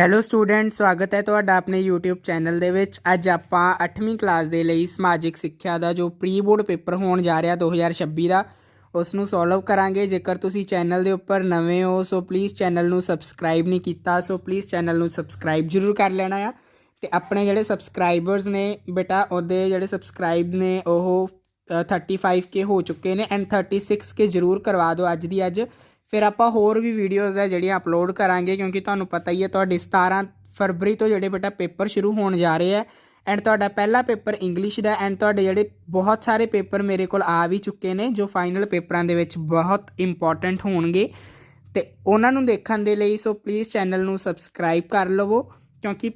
Hello student ਸਵਾਗਤ ਹੈ ਤੁਹਾਡਾ ਆਪਣੇ YouTube ਚੈਨਲ ਦੇ ਵਿੱਚ। ਅੱਜ ਆਪਾਂ 8ਵੀਂ ਕਲਾਸ ਦੇ ਲਈ ਸਮਾਜਿਕ ਸਿੱਖਿਆ ਦਾ ਜੋ ਪ੍ਰੀ ਬੋਰਡ ਪੇਪਰ ਹੋਣ ਜਾ ਰਿਹਾ 2026 ਦਾ ਉਸ ਨੂੰ ਸੋਲਵ ਕਰਾਂਗੇ। ਜੇਕਰ ਤੁਸੀਂ ਚੈਨਲ ਦੇ ਉੱਪਰ ਨਵੇਂ ਹੋ ਸੋ ਪਲੀਜ਼ ਚੈਨਲ ਨੂੰ ਸਬਸਕ੍ਰਾਈਬ ਨਹੀਂ ਕੀਤਾ ਸੋ ਪਲੀਜ਼ ਚੈਨਲ ਨੂੰ ਸਬਸਕ੍ਰਾਈਬ ਜ਼ਰੂਰ ਕਰ ਲੈਣਾ ਆ। ਤੇ ਆਪਣੇ ਜਿਹੜੇ ਸਬਸਕ੍ਰਾਈਬਰਸ ਨੇ ਬੇਟਾ ਉਹਦੇ ਜਿਹੜੇ ਸਬਸਕ੍ਰਾਈਬ ਨੇ ਉਹ ਅ, 35k ਹੋ ਚੁੱਕੇ ਨੇ ਐਂਡ 36k ਜ਼ਰੂਰ ਕਰਵਾ ਦਿਓ ਅੱਜ ਦੀ ਅੱਜ। ਫਿਰ ਆਪਾਂ ਹੋਰ ਵੀ ਵੀਡੀਓਜ਼ ਹੈ ਜਿਹੜੀਆਂ ਅਪਲੋਡ ਕਰਾਂਗੇ, ਕਿਉਂਕਿ ਤੁਹਾਨੂੰ ਪਤਾ ਹੀ ਹੈ ਤੁਹਾਡੇ 17 ਫਰਵਰੀ ਤੋਂ ਜਿਹੜੇ ਬੇਟਾ ਪੇਪਰ ਸ਼ੁਰੂ ਹੋਣ ਜਾ ਰਹੇ ਹੈ ਐਂਡ ਤੁਹਾਡਾ ਪਹਿਲਾ ਪੇਪਰ ਇੰਗਲਿਸ਼ ਦਾ ਐਂਡ ਤੁਹਾਡੇ ਜਿਹੜੇ ਬਹੁਤ ਸਾਰੇ ਪੇਪਰ ਮੇਰੇ ਕੋਲ ਆ ਵੀ ਚੁੱਕੇ ਨੇ, ਜੋ ਫਾਈਨਲ ਪੇਪਰਾਂ ਦੇ ਵਿੱਚ ਬਹੁਤ ਇੰਪੋਰਟੈਂਟ ਹੋਣਗੇ। ਤੇ ਉਹਨਾਂ ਨੂੰ ਦੇਖਣ ਦੇ ਲਈ ਸੋ ਪਲੀਜ਼ ਚੈਨਲ ਨੂੰ ਸਬਸਕ੍ਰਾਈਬ ਕਰ ਲਵੋ, ਕਿਉਂਕਿ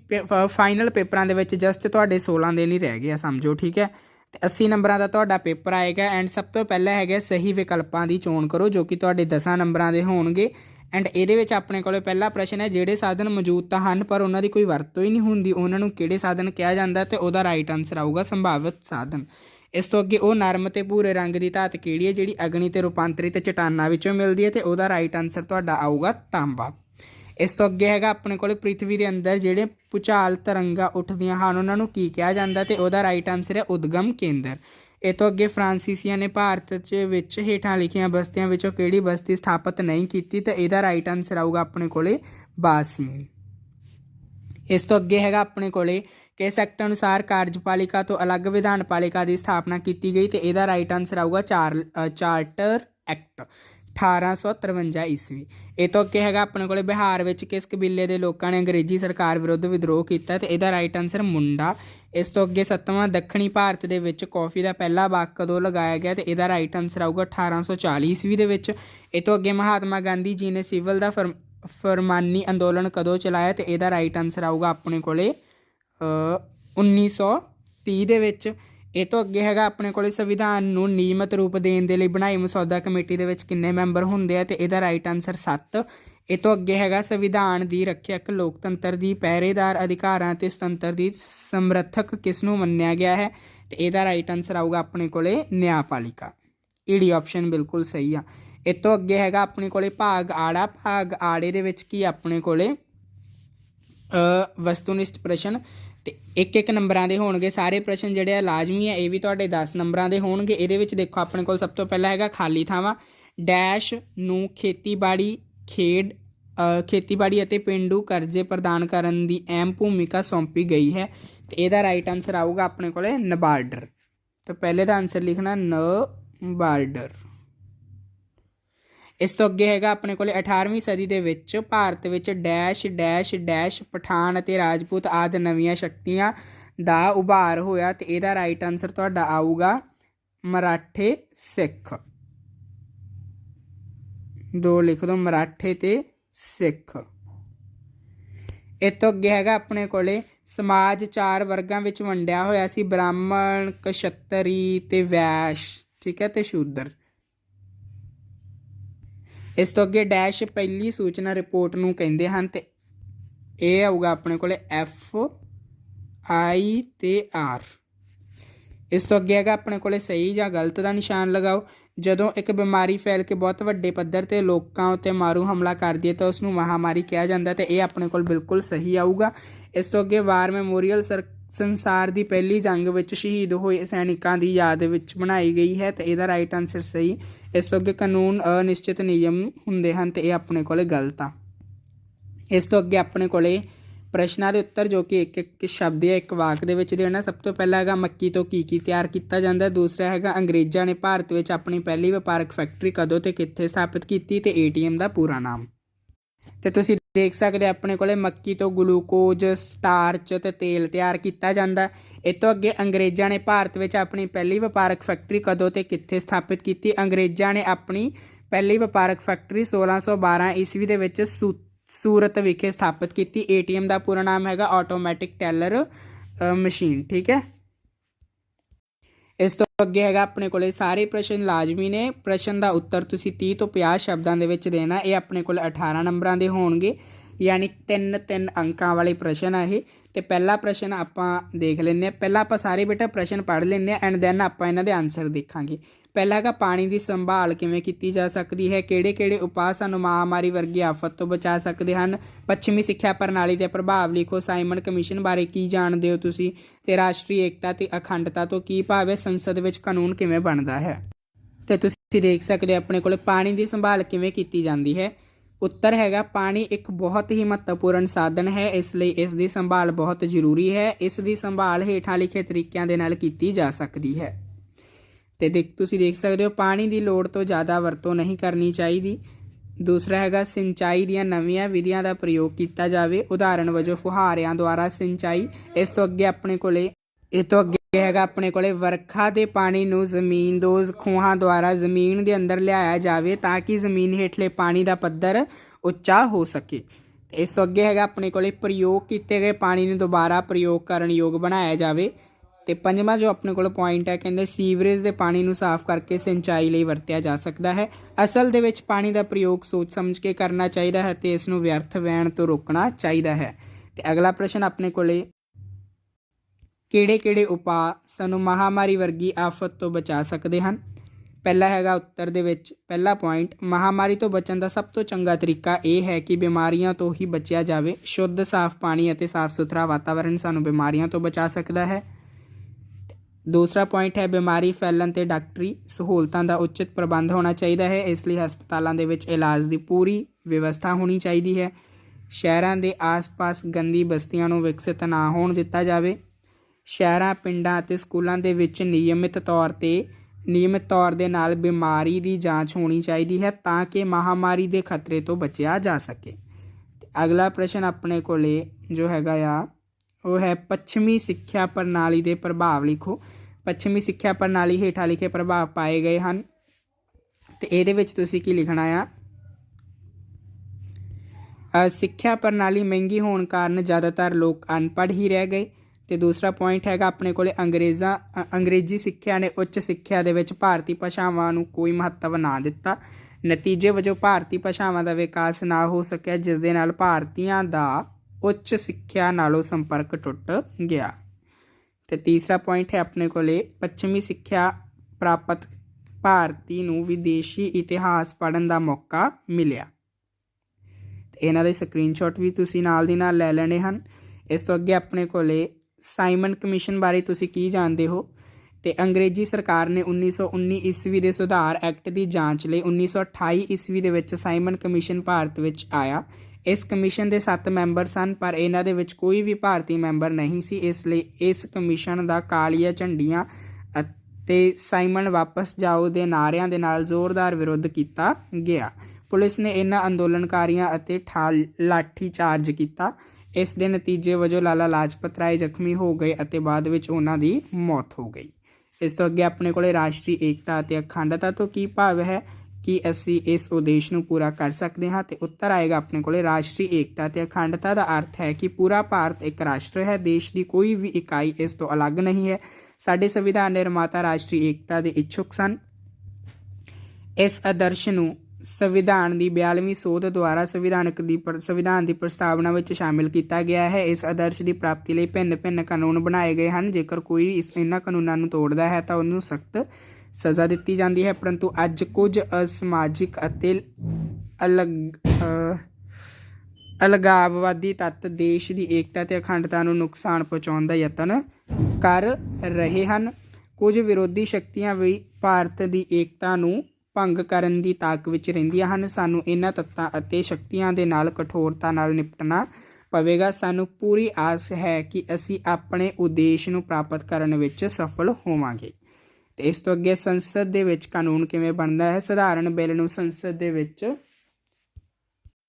ਫਾਈਨਲ ਪੇਪਰਾਂ ਦੇ ਵਿੱਚ ਜਸਟ ਤੁਹਾਡੇ 16 ਦਿਨ ਹੀ ਰਹਿ ਗਏ ਆ, ਸਮਝੋ, ਠੀਕ ਹੈ? ਤੇ 80 ਨੰਬਰਾਂ ਦਾ ਤੁਹਾਡਾ ਪੇਪਰ ਆਏਗਾ ਐਂਡ ਸਭ ਤੋਂ ਪਹਿਲਾਂ ਹੈਗਾ ਸਹੀ ਵਿਕਲਪਾਂ ਦੀ ਚੋਣ ਕਰੋ ਜੋ ਕਿ ਤੁਹਾਡੇ 10 ਨੰਬਰਾਂ ਦੇ ਹੋਣਗੇ ਐਂਡ ਇਹਦੇ ਵਿੱਚ ਆਪਣੇ ਕੋਲੇ ਪਹਿਲਾ ਪ੍ਰਸ਼ਨ ਹੈ, ਜਿਹੜੇ ਸਾਧਨ ਮੌਜੂਦ ਤਾਂ ਹਨ, ਪਰ ਉਹਨਾਂ ਦੀ ਕੋਈ ਵਰਤੋਂ ਹੀ ਨਹੀਂ ਹੁੰਦੀ, ਉਹਨਾਂ ਨੂੰ ਕਿਹੜੇ ਸਾਧਨ ਕਿਹਾ ਜਾਂਦਾ ਤੇ ਉਹਦਾ ਰਾਈਟ ਆਨਸਰ ਆਊਗਾ ਸੰਭਾਵਿਤ ਸਾਧਨ। ਇਸ ਤੋਂ ਅੱਗੇ ਉਹ ਨਰਮ ਤੇ ਭੂਰੇ ਰੰਗ ਦੀ ਧਾਤ ਕਿਹੜੀ ਹੈ, ਜਿਹੜੀ ਅਗਨੀ ਤੇ ਰੂਪਾਂਤਰਿਤ ਚਟਾਨਾਂ ਵਿੱਚੋਂ ਮਿਲਦੀ ਹੈ ਤੇ ਉਹਦਾ ਰਾਈਟ ਆਨਸਰ ਤੁਹਾਡਾ ਆਊਗਾ ਤਾਂਬਾ। ਇਸ ਤੋਂ ਅੱਗੇ ਹੈਗਾ ਆਪਣੇ ਕੋਲ ਪ੍ਰਿਥਵੀ ਦੇ ਅੰਦਰ ਜਿਹੜੇ ਭੂਚਾਲ ਤਰੰਗਾਂ ਉੱਠਦੀਆਂ ਹਨ, ਉਹਨਾਂ ਨੂੰ ਕੀ ਕਿਹਾ ਜਾਂਦਾ ਤੇ ਉਹਦਾ ਰਾਈਟ ਆਨਸਰ ਹੈ ਉਦਗਮ ਕੇਂਦਰ। ਇਹ ਤੋਂ ਅੱਗੇ ਫਰਾਂਸੀਸੀਆਂ ਨੇ ਭਾਰਤ ਚ ਵਿੱਚ ਹੇਠਾਂ ਲਿਖੀਆਂ ਬਸਤੀਆਂ ਵਿੱਚੋਂ ਕਿਹੜੀ ਬਸਤੀ ਸਥਾਪਿਤ ਨਹੀਂ ਕੀਤੀ ਤੇ ਇਹਦਾ ਰਾਈਟ ਆਨਸਰ ਆਊਗਾ ਆਪਣੇ ਕੋਲੇ ਬਾਸੀਨ ਇਸ ਤੋਂ ਅੱਗੇ ਹੈਗਾ ਆਪਣੇ ਕੋਲੇ ਕਿਸ ਐਕਟ ਅਨੁਸਾਰ ਕਾਰਜਪਾਲਿਕਾ ਤੋਂ ਅਲੱਗ ਵਿਧਾਨ ਪਾਲਿਕਾ ਦੀ ਸਥਾਪਨਾ ਕੀਤੀ ਗਈ ਤੇ ਇਹਦਾ ਰਾਈਟ ਆਨਸਰ ਆਊਗਾ ਚਾਰ ਚਾਰਟਰ ਐਕਟ। 1853 ਈਸਵੀ। ਇਹ ਤੋਂ ਅੱਗੇ ਹੈਗਾ ਆਪਣੇ ਕੋਲੇ ਬਿਹਾਰ ਵਿੱਚ ਕਿਸ ਕਬੀਲੇ ਦੇ ਲੋਕਾਂ ਨੇ ਅੰਗਰੇਜ਼ੀ ਸਰਕਾਰ ਵਿਰੁੱਧ ਵਿਦਰੋਹ ਕੀਤਾ ਤੇ ਇਹਦਾ ਰਾਈਟ ਆਨਸਰ ਮੁੰਡਾ। ਇਸ ਤੋਂ ਅੱਗੇ ਸੱਤਵਾਂ ਦੱਖਣੀ ਭਾਰਤ ਦੇ ਵਿੱਚ ਕੌਫੀ ਦਾ ਪਹਿਲਾ ਬਾਗ ਕਦੋਂ ਲਗਾਇਆ ਗਿਆ ਤੇ ਇਹਦਾ ਰਾਈਟ ਆਨਸਰ ਆਊਗਾ 1840 ਈਸਵੀ ਦੇ ਵਿੱਚ। ਇਹ ਤੋਂ ਅੱਗੇ ਮਹਾਤਮਾ ਗਾਂਧੀ ਜੀ ਨੇ ਸਿਵਲ ਦਾ ਫਰਮ- ਫਰਮਾਨੀ ਅੰਦੋਲਨ ਕਦੋਂ ਚਲਾਇਆ ਤੇ ਇਹਦਾ ਰਾਈਟ ਆਨਸਰ ਆਊਗਾ ਆਪਣੇ ਕੋਲੇ ਅ, 1930 ਦੇ ਵਿੱਚ। ਇਹ ਤੋਂ ਅੱਗੇ ਹੈਗਾ ਆਪਣੇ ਕੋਲੇ ਸੰਵਿਧਾਨ ਨੂੰ ਨਿਯਮਤ ਰੂਪ ਦੇਣ ਦੇ ਲਈ ਬਣਾਈ ਮਸੌਦਾ ਕਮੇਟੀ ਦੇ ਵਿੱਚ ਕਿੰਨੇ ਮੈਂਬਰ ਹੁੰਦੇ ਆ ਤੇ ਇਹਦਾ ਰਾਈਟ ਆਨਸਰ 7 ਇਹ ਤੋਂ ਅੱਗੇ ਹੈਗਾ ਸੰਵਿਧਾਨ ਦੀ ਰੱਖਿਅਕ ਲੋਕਤੰਤਰ ਦੀ ਪਹਿਰੇਦਾਰ ਅਧਿਕਾਰਾਂ ਤੇ ਸੁਤੰਤਰ ਦੀ ਸਮਰਥਕ ਕਿਸ ਨੂੰ ਮੰਨਿਆ ਗਿਆ ਹੈ ਤੇ ਇਹਦਾ ਰਾਈਟ ਆਨਸਰ ਆਊਗਾ ਆਪਣੇ ਕੋਲੇ ਨਿਆਂਪਾਲਿਕਾ ਈਡੀ ਆਪਸ਼ਨ ਬਿਲਕੁਲ ਸਹੀ ਆ। ਇਹ ਤੋਂ ਅੱਗੇ ਹੈਗਾ ਆਪਣੇ ਕੋਲੇ ਭਾਗ ਆੜਾ। ਭਾਗ ਆੜੇ ਦੇ ਵਿੱਚ ਕੀ ਆਪਣੇ ਕੋਲੇ ਅ ਵਸਤੂਨਿਸ਼ਟ ਪ੍ਰਸ਼ਨ। ਤੇ ਇੱਕ ਇੱਕ ਨੰਬਰਾਂ ਦੇ ਹੋਣਗੇ। ਸਾਰੇ ਪ੍ਰਸ਼ਨ ਜਿਹੜੇ ਆ ਲਾਜ਼ਮੀ ਆ, ਇਹ ਵੀ ਤੁਹਾਡੇ 10 ਨੰਬਰਾਂ ਦੇ ਹੋਣਗੇ। ਇਹਦੇ ਵਿੱਚ ਦੇਖੋ, ਆਪਣੇ ਕੋਲ ਸਭ ਤੋਂ ਪਹਿਲਾਂ ਹੈਗਾ ਖਾਲੀ ਥਾਵਾਂ। ਡੈਸ਼ ਨੂੰ ਖੇਤੀਬਾੜੀ, ਖੇਡ ਖੇਤੀਬਾੜੀ ਅਤੇ ਪਿੰਡੂ ਕਰਜ਼ੇ ਪ੍ਰਦਾਨ ਕਰਨ ਦੀ ਅਹਿਮ ਭੂਮਿਕਾ ਸੌਂਪੀ ਗਈ ਹੈ। ਤੇ ਇਹਦਾ ਰਾਈਟ ਆਨਸਰ ਆਊਗਾ ਆਪਣੇ ਕੋਲੇ ਨਬਾਰਡਰ। ਤਾਂ ਪਹਿਲੇ ਦਾ ਆਨਸਰ ਲਿਖਣਾ ਨ ਬਾਰਡਰ ਇਸ ਤੋਂ ਅੱਗੇ ਹੈਗਾ ਆਪਣੇ ਕੋਲੇ 18ਵੀਂ ਸਦੀ ਦੇ ਵਿੱਚ ਭਾਰਤ ਵਿੱਚ ਡੈਸ਼ ਡੈਸ਼ ਡੈਸ਼, ਪਠਾਨ ਅਤੇ ਰਾਜਪੂਤ ਆਦਿ ਨਵੀਆਂ ਸ਼ਕਤੀਆਂ ਦਾ ਉਭਾਰ ਹੋਇਆ ਤੇ ਇਹਦਾ ਰਾਈਟ ਆਨਸਰ ਤੁਹਾਡਾ ਆਊਗਾ ਮਰਾਠੇ ਸਿੱਖ। ਦੋ ਲਿਖ ਦਿਓ ਮਰਾਠੇ ਤੇ ਸਿੱਖ। ਇਹ ਤੋਂ ਅੱਗੇ ਹੈਗਾ ਆਪਣੇ ਕੋਲੇ ਸਮਾਜ ਚਾਰ ਵਰਗਾਂ ਵਿੱਚ ਵੰਡਿਆ ਹੋਇਆ ਸੀ, ਬ੍ਰਾਹਮਣ, ਕਸ਼ਤਰੀ ਤੇ ਵੈਸ਼, ਠੀਕ ਹੈ, ਤੇ ਸ਼ੂਦਰ। ਇਸ ਤੋਂ ਅੱਗੇ ਡੈਸ਼ ਪਹਿਲੀ ਸੂਚਨਾ ਰਿਪੋਰਟ ਨੂੰ ਕਹਿੰਦੇ ਹਨ ਤੇ ਇਹ ਆਊਗਾ ਆਪਣੇ ਕੋਲੇ ਐਫ ਆਈ ਤੇ ਆਰ ਇਸ ਤੋਂ ਅੱਗੇ ਹੈਗਾ ਆਪਣੇ ਕੋਲੇ ਸਹੀ ਜਾਂ ਗਲਤ ਦਾ ਨਿਸ਼ਾਨ ਲਗਾਓ। ਜਦੋਂ ਇੱਕ ਬਿਮਾਰੀ ਫੈਲ ਕੇ ਬਹੁਤ ਵੱਡੇ ਪੱਧਰ ਤੇ ਲੋਕਾਂ ਉੱਤੇ ਮਾਰੂ ਹਮਲਾ ਕਰਦੀ ਹੈ ਤਾਂ ਉਸ ਨੂੰ ਮਹਾਮਾਰੀ ਕਿਹਾ ਜਾਂਦਾ ਤੇ ਇਹ ਆਪਣੇ ਕੋਲ ਬਿਲਕੁਲ ਸਹੀ ਆਊਗਾ। ਇਸ ਤੋਂ ਅੱਗੇ ਵਾਰ ਮੈਮੋਰੀਅਲ ਸਰ- ਸੰਸਾਰ ਦੀ ਪਹਿਲੀ ਜੰਗ ਵਿੱਚ ਸ਼ਹੀਦ ਹੋਏ ਸੈਨਿਕਾਂ ਦੀ ਯਾਦ ਵਿੱਚ ਬਣਾਈ ਗਈ ਹੈ ਤੇ ਇਹਦਾ ਰਾਈਟ ਆਨਸਰ ਸਹੀ। ਇਸ ਤੋਂ ਅੱਗੇ ਕਾਨੂੰਨ ਅਨਿਸ਼ਚਿਤ ਨਿਯਮ ਹੁੰਦੇ ਹਨ ਤੇ ਇਹ ਆਪਣੇ ਕੋਲੇ ਗਲਤ ਆ। ਇਸ ਤੋਂ ਅੱਗੇ ਆਪਣੇ ਕੋਲੇ ਪ੍ਰਸ਼ਨਾਂ ਦੇ ਉੱਤਰ ਜੋ ਕਿ ਇੱਕ ਇੱਕ ਸ਼ਬਦ ਜਾਂ ਇੱਕ ਵਾਕ ਦੇ ਵਿੱਚ ਦੇਣਾ, ਸਭ ਤੋਂ ਪਹਿਲਾ ਹੈਗਾ ਮੱਕੀ ਤੋਂ ਕੀ ਕੀ ਤਿਆਰ ਕੀਤਾ ਜਾਂਦਾ, ਦੂਸਰਾ ਹੈਗਾ ਅੰਗਰੇਜ਼ਾਂ ਨੇ ਭਾਰਤ ਵਿੱਚ ਆਪਣੀ ਪਹਿਲੀ ਵਪਾਰਕ ਫੈਕਟਰੀ ਕਦੋਂ ਤੇ ਕਿੱਥੇ ਸਥਾਪਿਤ ਕੀਤੀ ਤੇ ਏਟੀਐਮ ਦਾ ਪੂਰਾ ਨਾਮ। ਤੇ ਤੁਸੀਂ ਦੇਖ ਸਕਦੇ ਹੋ ਆਪਣੇ ਕੋਲੇ ਮੱਕੀ ਤੋਂ ਗਲੂਕੋਜ਼, ਸਟਾਰਚ ਤੇ ਤੇਲ ਤਿਆਰ ਕੀਤਾ ਜਾਂਦਾ ਇਹ ਤੋਂ ਅੱਗੇ ਅੰਗਰੇਜ਼ਾਂ ਨੇ ਭਾਰਤ ਵਿੱਚ ਆਪਣੀ ਪਹਿਲੀ ਵਪਾਰਕ ਫੈਕਟਰੀ ਕਦੋਂ ਤੇ ਕਿੱਥੇ ਸਥਾਪਿਤ ਕੀਤੀ? ਅੰਗਰੇਜ਼ਾਂ ਨੇ ਆਪਣੀ ਪਹਿਲੀ ਵਪਾਰਕ ਫੈਕਟਰੀ 1612 ਈਸਵੀ ਦੇ ਵਿੱਚ ਸੂ- ਸੂਰਤ ਵਿਖੇ ਸਥਾਪਿਤ ਕੀਤੀ। ਏਟੀਐਮ ਦਾ ਪੂਰਾ ਨਾਮ ਹੈਗਾ ਆਟੋਮੈਟਿਕ ਟੈਲਰ ਮਸ਼ੀਨ, ਠੀਕ ਹੈ? ਇਸ ਤੋਂ ਅੱਗੇ ਹੈਗਾ ਆਪਣੇ ਕੋਲੇ ਸਾਰੇ ਪ੍ਰਸ਼ਨ ਲਾਜ਼ਮੀ ਨੇ। ਪ੍ਰਸ਼ਨ ਦਾ ਉੱਤਰ ਤੁਸੀਂ 30 ਤੋਂ 50 ਸ਼ਬਦਾਂ ਦੇ ਵਿੱਚ ਦੇਣਾ। ਇਹ ਆਪਣੇ ਕੋਲ 18 ਨੰਬਰਾਂ ਦੇ ਹੋਣਗੇ। ਯਾਨੀ ਤਿੰਨ ਤਿੰਨ ਅੰਕਾਂ ਵਾਲੇ ਪ੍ਰਸ਼ਨ ਆ ਇਹ। ਤੇ ਪਹਿਲਾ ਪ੍ਰਸ਼ਨ ਆਪਾਂ ਦੇਖ ਲੈਂਦੇ ਆ ਪਹਿਲਾਂ ਆਪਾਂ ਸਾਰੇ ਬੇਟਾ ਪ੍ਰਸ਼ਨ ਪੜ੍ਹ ਲੈਂਦੇ ਆ ਐਂਡ ਦੈਨ ਆਪਾਂ ਇਹਨਾਂ ਦੇ ਆਨਸਰ ਦੇਖਾਂਗੇ। ਪਹਿਲਾ ਹੈਗਾ ਪਾਣੀ ਦੀ ਸੰਭਾਲ ਕਿਵੇਂ ਕੀਤੀ ਜਾ ਸਕਦੀ ਹੈ? ਕਿਹੜੇ ਕਿਹੜੇ ਉਪਾਅ ਸਾਨੂੰ ਮਹਾਮਾਰੀ ਵਰਗੀ ਆਫਤ ਤੋਂ ਬਚਾ ਸਕਦੇ ਹਨ? ਪੱਛਮੀ ਸਿੱਖਿਆ ਪ੍ਰਣਾਲੀ ਦੇ ਪ੍ਰਭਾਵ ਲਿਖੋ। ਸਾਈਮਨ ਕਮਿਸ਼ਨ ਬਾਰੇ ਕੀ ਜਾਣਦੇ ਹੋ ਤੁਸੀਂ? ਤੇ ਰਾਸ਼ਟਰੀ ਏਕਤਾ ਤੇ ਅਖੰਡਤਾ ਤੋਂ ਕੀ ਭਾਵ ਹੈ? ਸੰਸਦ ਵਿੱਚ ਕਾਨੂੰਨ ਕਿਵੇਂ ਬਣਦਾ ਹੈ? ਤੇ ਤੁਸੀਂ ਦੇਖ ਸਕਦੇ ਹੋ ਆਪਣੇ ਕੋਲ ਪਾਣੀ ਦੀ ਸੰਭਾਲ ਕਿਵੇਂ ਕੀਤੀ ਜਾਂਦੀ ਹੈ? ਉੱਤਰ ਹੈਗਾ, ਪਾਣੀ ਇੱਕ ਬਹੁਤ ਹੀ ਮਹੱਤਵਪੂਰਨ ਸਾਧਨ ਹੈ। ਇਸ ਲਈ ਇਸ ਦੀ ਸੰਭਾਲ ਬਹੁਤ ਜ਼ਰੂਰੀ ਹੈ। ਇਸ ਦੀ ਸੰਭਾਲ ਹੇਠਾਂ ਲਿਖੇ ਤਰੀਕਿਆਂ ਦੇ ਨਾਲ ਕੀਤੀ ਜਾ ਸਕਦੀ ਹੈ। ਤੇ ਦੇਖ, ਤੁਸੀਂ ਦੇਖ ਸਕਦੇ ਹੋ, ਪਾਣੀ ਦੀ ਲੋੜ ਤੋਂ ਜ਼ਿਆਦਾ ਵਰਤੋਂ ਨਹੀਂ ਕਰਨੀ ਚਾਹੀਦੀ। ਦੂਸਰਾ ਹੈਗਾ, ਸਿੰਚਾਈ ਦੀਆਂ ਨਵੀਆਂ ਵਿਧੀਆਂ ਦਾ ਪ੍ਰਯੋਗ ਕੀਤਾ ਜਾਵੇ। ਉਦਾਹਰਣ ਵਜੋਂ, ਫੁਹਾਰਿਆਂ ਦੁਆਰਾ ਸਿੰਚਾਈ। ਇਸ ਤੋਂ ਅੱਗੇ ਆਪਣੇ ਕੋਲੇ, ਇਹ ਤੋਂ ਅੱਗੇ ਹੈਗਾ ਆਪਣੇ ਕੋਲੇ ਵਰਖਾ ਦੇ ਪਾਣੀ ਨੂੰ ਜ਼ਮੀਨ ਦੋਜ਼ ਖੂਹਾਂ ਦੁਆਰਾ ਜ਼ਮੀਨ ਦੇ ਅੰਦਰ ਲਿਆਇਆ ਜਾਵੇ ਤਾਂ ਕਿ ਜ਼ਮੀਨ ਹੇਠਲੇ ਪਾਣੀ ਦਾ ਪੱਧਰ ਉੱਚਾ ਹੋ ਸਕੇ। ਤੇ ਇਸ ਤੋਂ ਅੱਗੇ ਹੈਗਾ, ਆਪਣੇ ਕੋਲੇ ਪ੍ਰਯੋਗ ਕੀਤੇ ਗਏ ਪਾਣੀ ਨੂੰ ਦੁਬਾਰਾ ਪ੍ਰਯੋਗ ਕਰਨ ਯੋਗ ਬਣਾਇਆ ਜਾਵੇ। ਤੇ ਪੰਜਵਾਂ ਜੋ ਆਪਣੇ ਕੋਲ ਪੁਆਇੰਟ ਹੈ, ਕਹਿੰਦੇ ਸੀਵਰੇਜ ਦੇ ਪਾਣੀ ਨੂੰ ਸਾਫ਼ ਕਰਕੇ ਸਿੰਚਾਈ ਲਈ ਵਰਤਿਆ ਜਾ ਸਕਦਾ ਹੈ। ਅਸਲ ਦੇ ਵਿੱਚ ਪਾਣੀ ਦਾ ਪ੍ਰਯੋਗ ਸੋਚ ਸਮਝ ਕੇ ਕਰਨਾ ਚਾਹੀਦਾ ਹੈ ਤੇ ਇਸ ਨੂੰ ਵਿਅਰਥ ਵਹਿਣ ਤੋਂ ਰੋਕਣਾ ਚਾਹੀਦਾ ਹੈ। ਤੇ ਅਗਲਾ ਪ੍ਰਸ਼ਨ ਆਪਣੇ ਕੋਲੇ, ਕਿਹੜੇ-ਕਿਹੜੇ ਉਪਾਅ ਸਾਨੂੰ ਮਹਾਮਾਰੀ ਵਰਗੀ ਆਫਤ ਤੋਂ ਬਚਾ ਸਕਦੇ ਹਨ? ਪਹਿਲਾ ਹੈਗਾ ਉੱਤਰ ਦੇ ਵਿੱਚ, ਪਹਿਲਾ ਪੁਆਇੰਟ ਮਹਾਮਾਰੀ ਤੋਂ ਬਚਣ ਦਾ ਸਭ ਤੋਂ ਚੰਗਾ ਤਰੀਕਾ ਇਹ ਹੈ ਕਿ ਬਿਮਾਰੀਆਂ ਤੋਂ ਹੀ ਬਚਿਆ ਜਾਵੇ। ਸ਼ੁੱਧ, ਸਾਫ਼ ਪਾਣੀ ਅਤੇ ਸਾਫ਼ ਸੁਥਰਾ ਵਾਤਾਵਰਣ ਸਾਨੂੰ ਬਿਮਾਰੀਆਂ ਤੋਂ ਬਚਾ ਸਕਦਾ ਹੈ। ਦੂਸਰਾ ਪੁਆਇੰਟ ਹੈ, ਬਿਮਾਰੀ ਫੈਲਣ ਤੇ ਡਾਕਟਰੀ ਸਹੂਲਤਾਂ ਦਾ ਉਚਿਤ ਪ੍ਰਬੰਧ ਹੋਣਾ ਚਾਹੀਦਾ ਹੈ। ਇਸ ਲਈ ਹਸਪਤਾਲਾਂ ਦੇ ਵਿੱਚ ਇਲਾਜ ਦੀ ਪੂਰੀ ਵਿਵਸਥਾ ਹੋਣੀ ਚਾਹੀਦੀ ਹੈ। ਸ਼ਹਿਰਾਂ ਦੇ ਆਸ-ਪਾਸ ਗੰਦੀ ਬਸਤੀਆਂ ਨੂੰ ਵਿਕਸਿਤ ਨਾ ਹੋਣ ਦਿੱਤਾ ਜਾਵੇ। ਸ਼ਹਿਰਾਂ, ਪਿੰਡਾਂ ਅਤੇ ਸਕੂਲਾਂ ਦੇ ਵਿੱਚ ਨਿਯਮਿਤ ਤੌਰ ਤੇ, ਨਿਯਮਿਤ ਤੌਰ ਦੇ ਨਾਲ ਬਿਮਾਰੀ ਦੀ ਜਾਂਚ ਹੋਣੀ ਚਾਹੀਦੀ ਹੈ ਤਾਂ ਕਿ ਮਹਾਮਾਰੀ ਦੇ ਖਤਰੇ ਤੋਂ ਬਚਿਆ ਜਾ ਸਕੇ। ਤੇ ਅਗਲਾ ਪ੍ਰਸ਼ਨ ਆਪਣੇ ਕੋਲੇ ਜੋ ਹੈਗਾ ਆ ਉਹ ਹੈ ਪੱਛਮੀ ਸਿੱਖਿਆ ਪ੍ਰਣਾਲੀ ਦੇ ਪ੍ਰਭਾਵ ਲਿਖੋ। ਪੱਛਮੀ ਸਿੱਖਿਆ ਪ੍ਰਣਾਲੀ ਹੇਠਾਂ ਲਿਖੇ ਪ੍ਰਭਾਵ ਪਾਏ ਗਏ ਹਨ। ਤੇ ਇਹਦੇ ਵਿੱਚ ਤੁਸੀਂ ਕੀ ਲਿਖਣਾ ਆ? ਸਿੱਖਿਆ ਪ੍ਰਣਾਲੀ ਮਹਿੰਗੀ ਹੋਣ ਕਾਰਨ ਜ਼ਿਆਦਾਤਰ ਲੋਕ ਅਨਪੜ੍ਹ ਹੀ ਰਹਿ ਗਏ। ਤੇ ਦੂਸਰਾ ਪੁਆਇੰਟ ਹੈਗਾ, ਆਪਣੇ ਕੋਲੇ ਅੰਗਰੇਜ਼ਾਂ ਅੰਗਰੇਜ਼ੀ ਸਿੱਖਿਆ ਨੇ ਉੱਚ ਸਿੱਖਿਆ ਦੇ ਵਿੱਚ ਭਾਰਤੀ ਭਾਸ਼ਾਵਾਂ ਨੂੰ ਕੋਈ ਮਹੱਤਵ ਨਾ ਦਿੱਤਾ। ਨਤੀਜੇ ਵਜੋਂ ਭਾਰਤੀ ਭਾਸ਼ਾਵਾਂ ਦਾ ਵਿਕਾਸ ਨਾ ਹੋ ਸਕਿਆ ਜਿਸ ਦੇ ਨਾਲ ਭਾਰਤੀਆਂ ਦਾ ਉੱਚ ਸਿੱਖਿਆ ਨਾਲੋਂ ਸੰਪਰਕ ਟੁੱਟ ਗਿਆ ਤੇ ਤੀਸਰਾ ਪੁਆਇੰਟ ਹੈ ਆਪਣੇ ਕੋਲੇ ਪੱਛਮੀ ਸਿੱਖਿਆ ਪ੍ਰਾਪਤ ਭਾਰਤੀ ਨੂੰ ਵਿਦੇਸ਼ੀ ਇਤਿਹਾਸ ਪੜ੍ਹਨ ਦਾ ਮੌਕਾ ਮਿਲਿਆ ਤੇ ਇਹਨਾਂ ਦੇ ਸਕਰੀਨਸ਼ਾਟ ਵੀ ਤੁਸੀਂ ਨਾਲ ਦੀ ਨਾਲ ਲੈ ਲੈਣੇ ਹਨ ਇਸ ਤੋਂ ਅੱਗੇ ਆਪਣੇ ਕੋਲੇ ਸਾਈਮਨ ਕਮਿਸ਼ਨ ਬਾਰੇ ਤੁਸੀਂ ਕੀ ਜਾਣਦੇ ਹੋ ਤੇ ਅੰਗਰੇਜ਼ੀ ਸਰਕਾਰ ਨੇ 1919 ਈਸਵੀ ਦੇ ਸੁਧਾਰ ਐਕਟ ਦੀ ਜਾਂਚ ਲਈ 1928 ਈਸਵੀ ਦੇ ਵਿੱਚ ਸਾਈਮਨ ਕਮਿਸ਼ਨ ਭਾਰਤ ਵਿੱਚ ਆਇਆ ਇਸ ਕਮਿਸ਼ਨ ਦੇ 7 ਮੈਂਬਰ ਸਨ, ਪਰ ਇਹਨਾਂ ਦੇ ਵਿੱਚ ਕੋਈ ਵੀ ਭਾਰਤੀ ਮੈਂਬਰ ਨਹੀਂ ਸੀ। ਇਸ ਲਈ ਇਸ ਕਮਿਸ਼ਨ ਦਾ ਕਾਲੀਆਂ ਝੰਡੀਆਂ ਅਤੇ ਸਾਈਮਨ ਵਾਪਸ ਜਾਓ ਦੇ ਨਾਅਰਿਆਂ ਦੇ ਨਾਲ ਜ਼ੋਰਦਾਰ ਵਿਰੋਧ ਕੀਤਾ ਗਿਆ। ਪੁਲਿਸ ਨੇ ਇਹਨਾਂ ਅੰਦੋਲਨਕਾਰੀਆਂ ਅਤੇ ਠਾਲ ਲਾਠੀ ਚਾਰਜ ਕੀਤਾ। ਇਸ ਦੇ ਨਤੀਜੇ ਵਜੋਂ ਲਾਲਾ ਲਾਜਪਤ ਰਾਏ ਜ਼ਖਮੀ ਹੋ ਗਏ ਅਤੇ ਬਾਅਦ ਵਿੱਚ ਉਹਨਾਂ ਦੀ ਮੌਤ ਹੋ ਗਈ। ਇਸ ਤੋਂ ਅੱਗੇ ਆਪਣੇ ਕੋਲੇ ਰਾਸ਼ਟਰੀ ਏਕਤਾ ਅਤੇ ਅਖੰਡਤਾ ਤੋਂ ਕੀ ਭਾਵ ਹੈ? ਕਿ ਅਸੀਂ ਇਸ ਉਦੇਸ਼ ਨੂੰ ਪੂਰਾ ਕਰ ਸਕਦੇ ਹਾਂ ਤੇ ਉੱਤਰ ਆਏਗਾ ਆਪਣੇ ਕੋਲੇ ਰਾਸ਼ਟਰੀ ਏਕਤਾ ਤੇ ਅਖੰਡਤਾ ਦਾ ਅਰਥ ਹੈ ਕਿ ਪੂਰਾ ਭਾਰਤ ਇੱਕ ਰਾਸ਼ਟਰ ਹੈ, ਦੇਸ਼ ਦੀ ਕੋਈ ਵੀ ਇਕਾਈ ਇਸ ਤੋਂ ਅਲੱਗ ਨਹੀਂ ਹੈ। ਸਾਡੇ ਸੰਵਿਧਾਨ ਨਿਰਮਾਤਾ ਰਾਸ਼ਟਰੀ ਏਕਤਾ ਦੇ ਇੱਛੁਕ ਸਨ। ਇਸ ਆਦਰਸ਼ ਨੂੰ ਸੰਵਿਧਾਨ ਦੀ 42ਵੀਂ ਸੋਧ ਦੁਆਰਾ ਸੰਵਿਧਾਨਕ ਦੀ ਪ੍ਰ- ਸੰਵਿਧਾਨ ਦੀ ਪ੍ਰਸਤਾਵਨਾ ਵਿੱਚ ਸ਼ਾਮਿਲ ਕੀਤਾ ਗਿਆ ਹੈ। ਇਸ ਆਦਰਸ਼ ਦੀ ਪ੍ਰਾਪਤੀ ਲਈ ਭਿੰਨ-ਭਿੰਨ ਕਾਨੂੰਨ ਬਣਾਏ ਗਏ ਹਨ। ਜੇਕਰ ਕੋਈ ਇਸ ਇਹਨਾਂ ਕਾਨੂੰਨਾਂ ਨੂੰ ਤੋੜਦਾ ਹੈ ਤਾਂ ਉਹਨੂੰ ਸਖਤ ਸਜ਼ਾ ਦਿੱਤੀ ਜਾਂਦੀ ਹੈ, ਪਰੰਤੂ ਅੱਜ ਕੁਝ ਅਸਮਾਜਿਕ ਅਤੇ ਅਲੱਗ ਅਲਗਾਵਵਾਦੀ ਤੱਤ ਦੇਸ਼ ਦੀ ਏਕਤਾ ਤੇ ਅਖੰਡਤਾ ਨੂੰ ਨੁਕਸਾਨ ਪਹੁੰਚਾਉਣ ਦਾ ਯਤਨ ਕਰ ਰਹੇ ਹਨ। ਕੁਝ ਵਿਰੋਧੀ ਸ਼ਕਤੀਆਂ ਵੀ ਭਾਰਤ ਦੀ ਏਕਤਾ ਨੂੰ ਭੰਗ ਕਰਨ ਦੀ ਤਾਕ ਵਿੱਚ ਰਹਿੰਦੀਆਂ ਹਨ। ਸਾਨੂੰ ਇਹਨਾਂ ਤੱਤਾਂ ਅਤੇ ਸ਼ਕਤੀਆਂ ਦੇ ਨਾਲ ਕਠੋਰਤਾ ਨਾਲ ਨਿਪਟਣਾ ਪਵੇਗਾ। ਸਾਨੂੰ ਪੂਰੀ ਆਸ ਹੈ ਕਿ ਅਸੀਂ ਆਪਣੇ ਉਦੇਸ਼ ਨੂੰ ਪ੍ਰਾਪਤ ਕਰਨ ਵਿੱਚ ਸਫਲ ਹੋਵਾਂਗੇ। ਤੇ ਇਸ ਤੋਂ ਅੱਗੇ ਸੰਸਦ ਦੇ ਵਿੱਚ ਕਾਨੂੰਨ ਕਿਵੇਂ ਬਣਦਾ ਹੈ? ਸਧਾਰਨ ਬਿੱਲ ਨੂੰ ਸੰਸਦ ਦੇ ਵਿੱਚ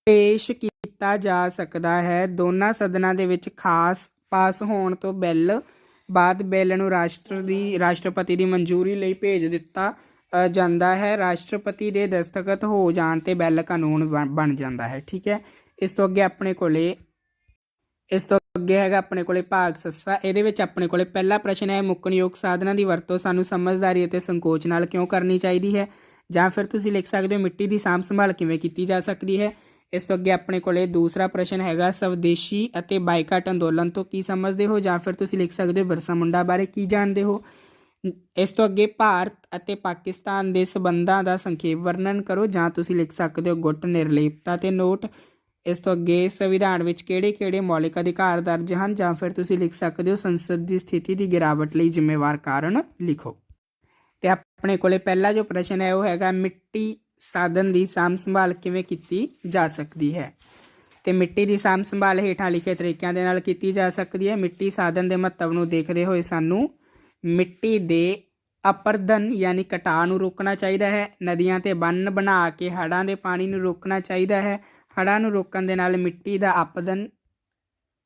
ਪੇਸ਼ ਕੀਤਾ ਜਾ ਸਕਦਾ ਹੈ। ਦੋਨਾਂ ਸਦਨਾਂ ਦੇ ਵਿੱਚ ਖਾਸ ਪਾਸ ਹੋਣ ਤੋਂ ਬਿੱਲ ਬਾਅਦ ਬਿੱਲ ਨੂੰ ਰਾਸ਼ਟਰ ਦੀ, ਰਾਸ਼ਟਰਪਤੀ ਦੀ ਮਨਜ਼ੂਰੀ ਲਈ ਭੇਜ ਦਿੱਤਾ ਜਾਂਦਾ ਹੈ। ਰਾਸ਼ਟਰਪਤੀ ਦੇ ਦਸਤਖਤ ਹੋ ਜਾਣ ਤੇ ਬਿੱਲ ਕਾਨੂੰਨ ਬਣ- ਬਣ ਜਾਂਦਾ ਹੈ। ਠੀਕ ਹੈ? ਇਸ ਤੋਂ ਅੱਗੇ ਆਪਣੇ ਕੋਲੇ ਇਸ ਤੋਂ ਅੱਗੇ ਹੈਗਾ ਆਪਣੇ ਕੋਲੇ ਭਾਗ ਸੱਸਾ। ਇਹਦੇ ਵਿੱਚ ਆਪਣੇ ਕੋਲੇ ਪਹਿਲਾ ਪ੍ਰਸ਼ਨ ਹੈ, ਮੁੱਕਣਯੋਗ ਸਾਧਨਾਂ ਦੀ ਵਰਤੋਂ ਸਾਨੂੰ ਸਮਝਦਾਰੀ ਅਤੇ ਸੰਕੋਚ ਨਾਲ ਕਿਉਂ ਕਰਨੀ ਚਾਹੀਦੀ ਹੈ? ਜਾਂ ਫਿਰ ਤੁਸੀਂ ਲਿਖ ਸਕਦੇ ਹੋ, ਮਿੱਟੀ ਦੀ ਸਾਂਭ ਸੰਭਾਲ ਕਿਵੇਂ ਕੀਤੀ ਜਾ ਸਕਦੀ ਹੈ? ਇਸ ਤੋਂ ਅੱਗੇ ਆਪਣੇ ਕੋਲੇ ਦੂਸਰਾ ਪ੍ਰਸ਼ਨ ਹੈਗਾ, ਸਵਦੇਸ਼ੀ ਅਤੇ ਬਾਈਕਾਟ ਅੰਦੋਲਨ ਤੋਂ ਕੀ ਸਮਝਦੇ ਹੋ? ਜਾਂ ਫਿਰ ਤੁਸੀਂ ਲਿਖ ਸਕਦੇ ਹੋ ਬਿਰਸਾ ਮੁੰਡਾ ਬਾਰੇ ਕੀ ਜਾਣਦੇ ਹੋ? ਇਸ ਤੋਂ ਅੱਗੇ ਭਾਰਤ ਅਤੇ ਪਾਕਿਸਤਾਨ ਦੇ ਸਬੰਧਾਂ ਦਾ ਸੰਖੇਪ ਵਰਣਨ ਕਰੋ, ਜਾਂ ਤੁਸੀਂ ਲਿਖ ਸਕਦੇ ਹੋ, ਗੁੱਟ, ਨਿਰਲੇਪਤਾ ਤੇ ਨੋਟ। ਇਸ ਤੋਂ ਅੱਗੇ ਸੰਵਿਧਾਨ ਵਿੱਚ ਕਿਹੜੇ-ਕਿਹੜੇ ਮੌਲਿਕ ਅਧਿਕਾਰ ਦਰਜ ਹਨ ਜਾਂ ਫਿਰ ਤੁਸੀਂ ਲਿਖ ਸਕਦੇ ਹੋ ਸੰਸਦ ਦੀ ਸਥਿਤੀ ਦੀ ਗਿਰਾਵਟ ਲਈ ਜ਼ਿੰਮੇਵਾਰ ਕਾਰਨ ਲਿਖੋ। ਤੇ ਆਪਣੇ ਕੋਲੇ ਪਹਿਲਾ ਜੋ ਪ੍ਰਸ਼ਨ ਹੈ ਉਹ ਹੈਗਾ, ਮਿੱਟੀ ਸਾਧਨ ਦੀ ਸਾਂਭ ਸੰਭਾਲ ਕਿਵੇਂ ਕੀਤੀ ਜਾ ਸਕਦੀ ਹੈ? ਤੇ ਮਿੱਟੀ ਦੀ ਸਾਂਭ ਸੰਭਾਲ ਹੇਠਾਂ ਲਿਖੇ ਤਰੀਕਿਆਂ ਦੇ ਨਾਲ ਕੀਤੀ ਜਾ ਸਕਦੀ ਹੈ। ਮਿੱਟੀ ਸਾਧਨ ਦੇ ਮਹੱਤਵ ਨੂੰ ਦੇਖਦੇ ਹੋਏ ਸਾਨੂੰ ਮਿੱਟੀ ਦੇ ਅਪਰਦਨ ਯਾਨੀ ਕਟਾਅ ਨੂੰ ਰੋਕਣਾ ਚਾਹੀਦਾ ਹੈ, ਨਦੀਆਂ ਤੇ ਬੰਨ ਬਣਾ ਕੇ ਹੜ੍ਹਾਂ ਦੇ ਪਾਣੀ ਨੂੰ ਰੋਕਣਾ ਚਾਹੀਦਾ ਹੈ ਹੜ੍ਹਾਂ ਨੂੰ ਰੋਕਣ ਦੇ ਨਾਲ ਮਿੱਟੀ ਦਾ ਅਪਦਨ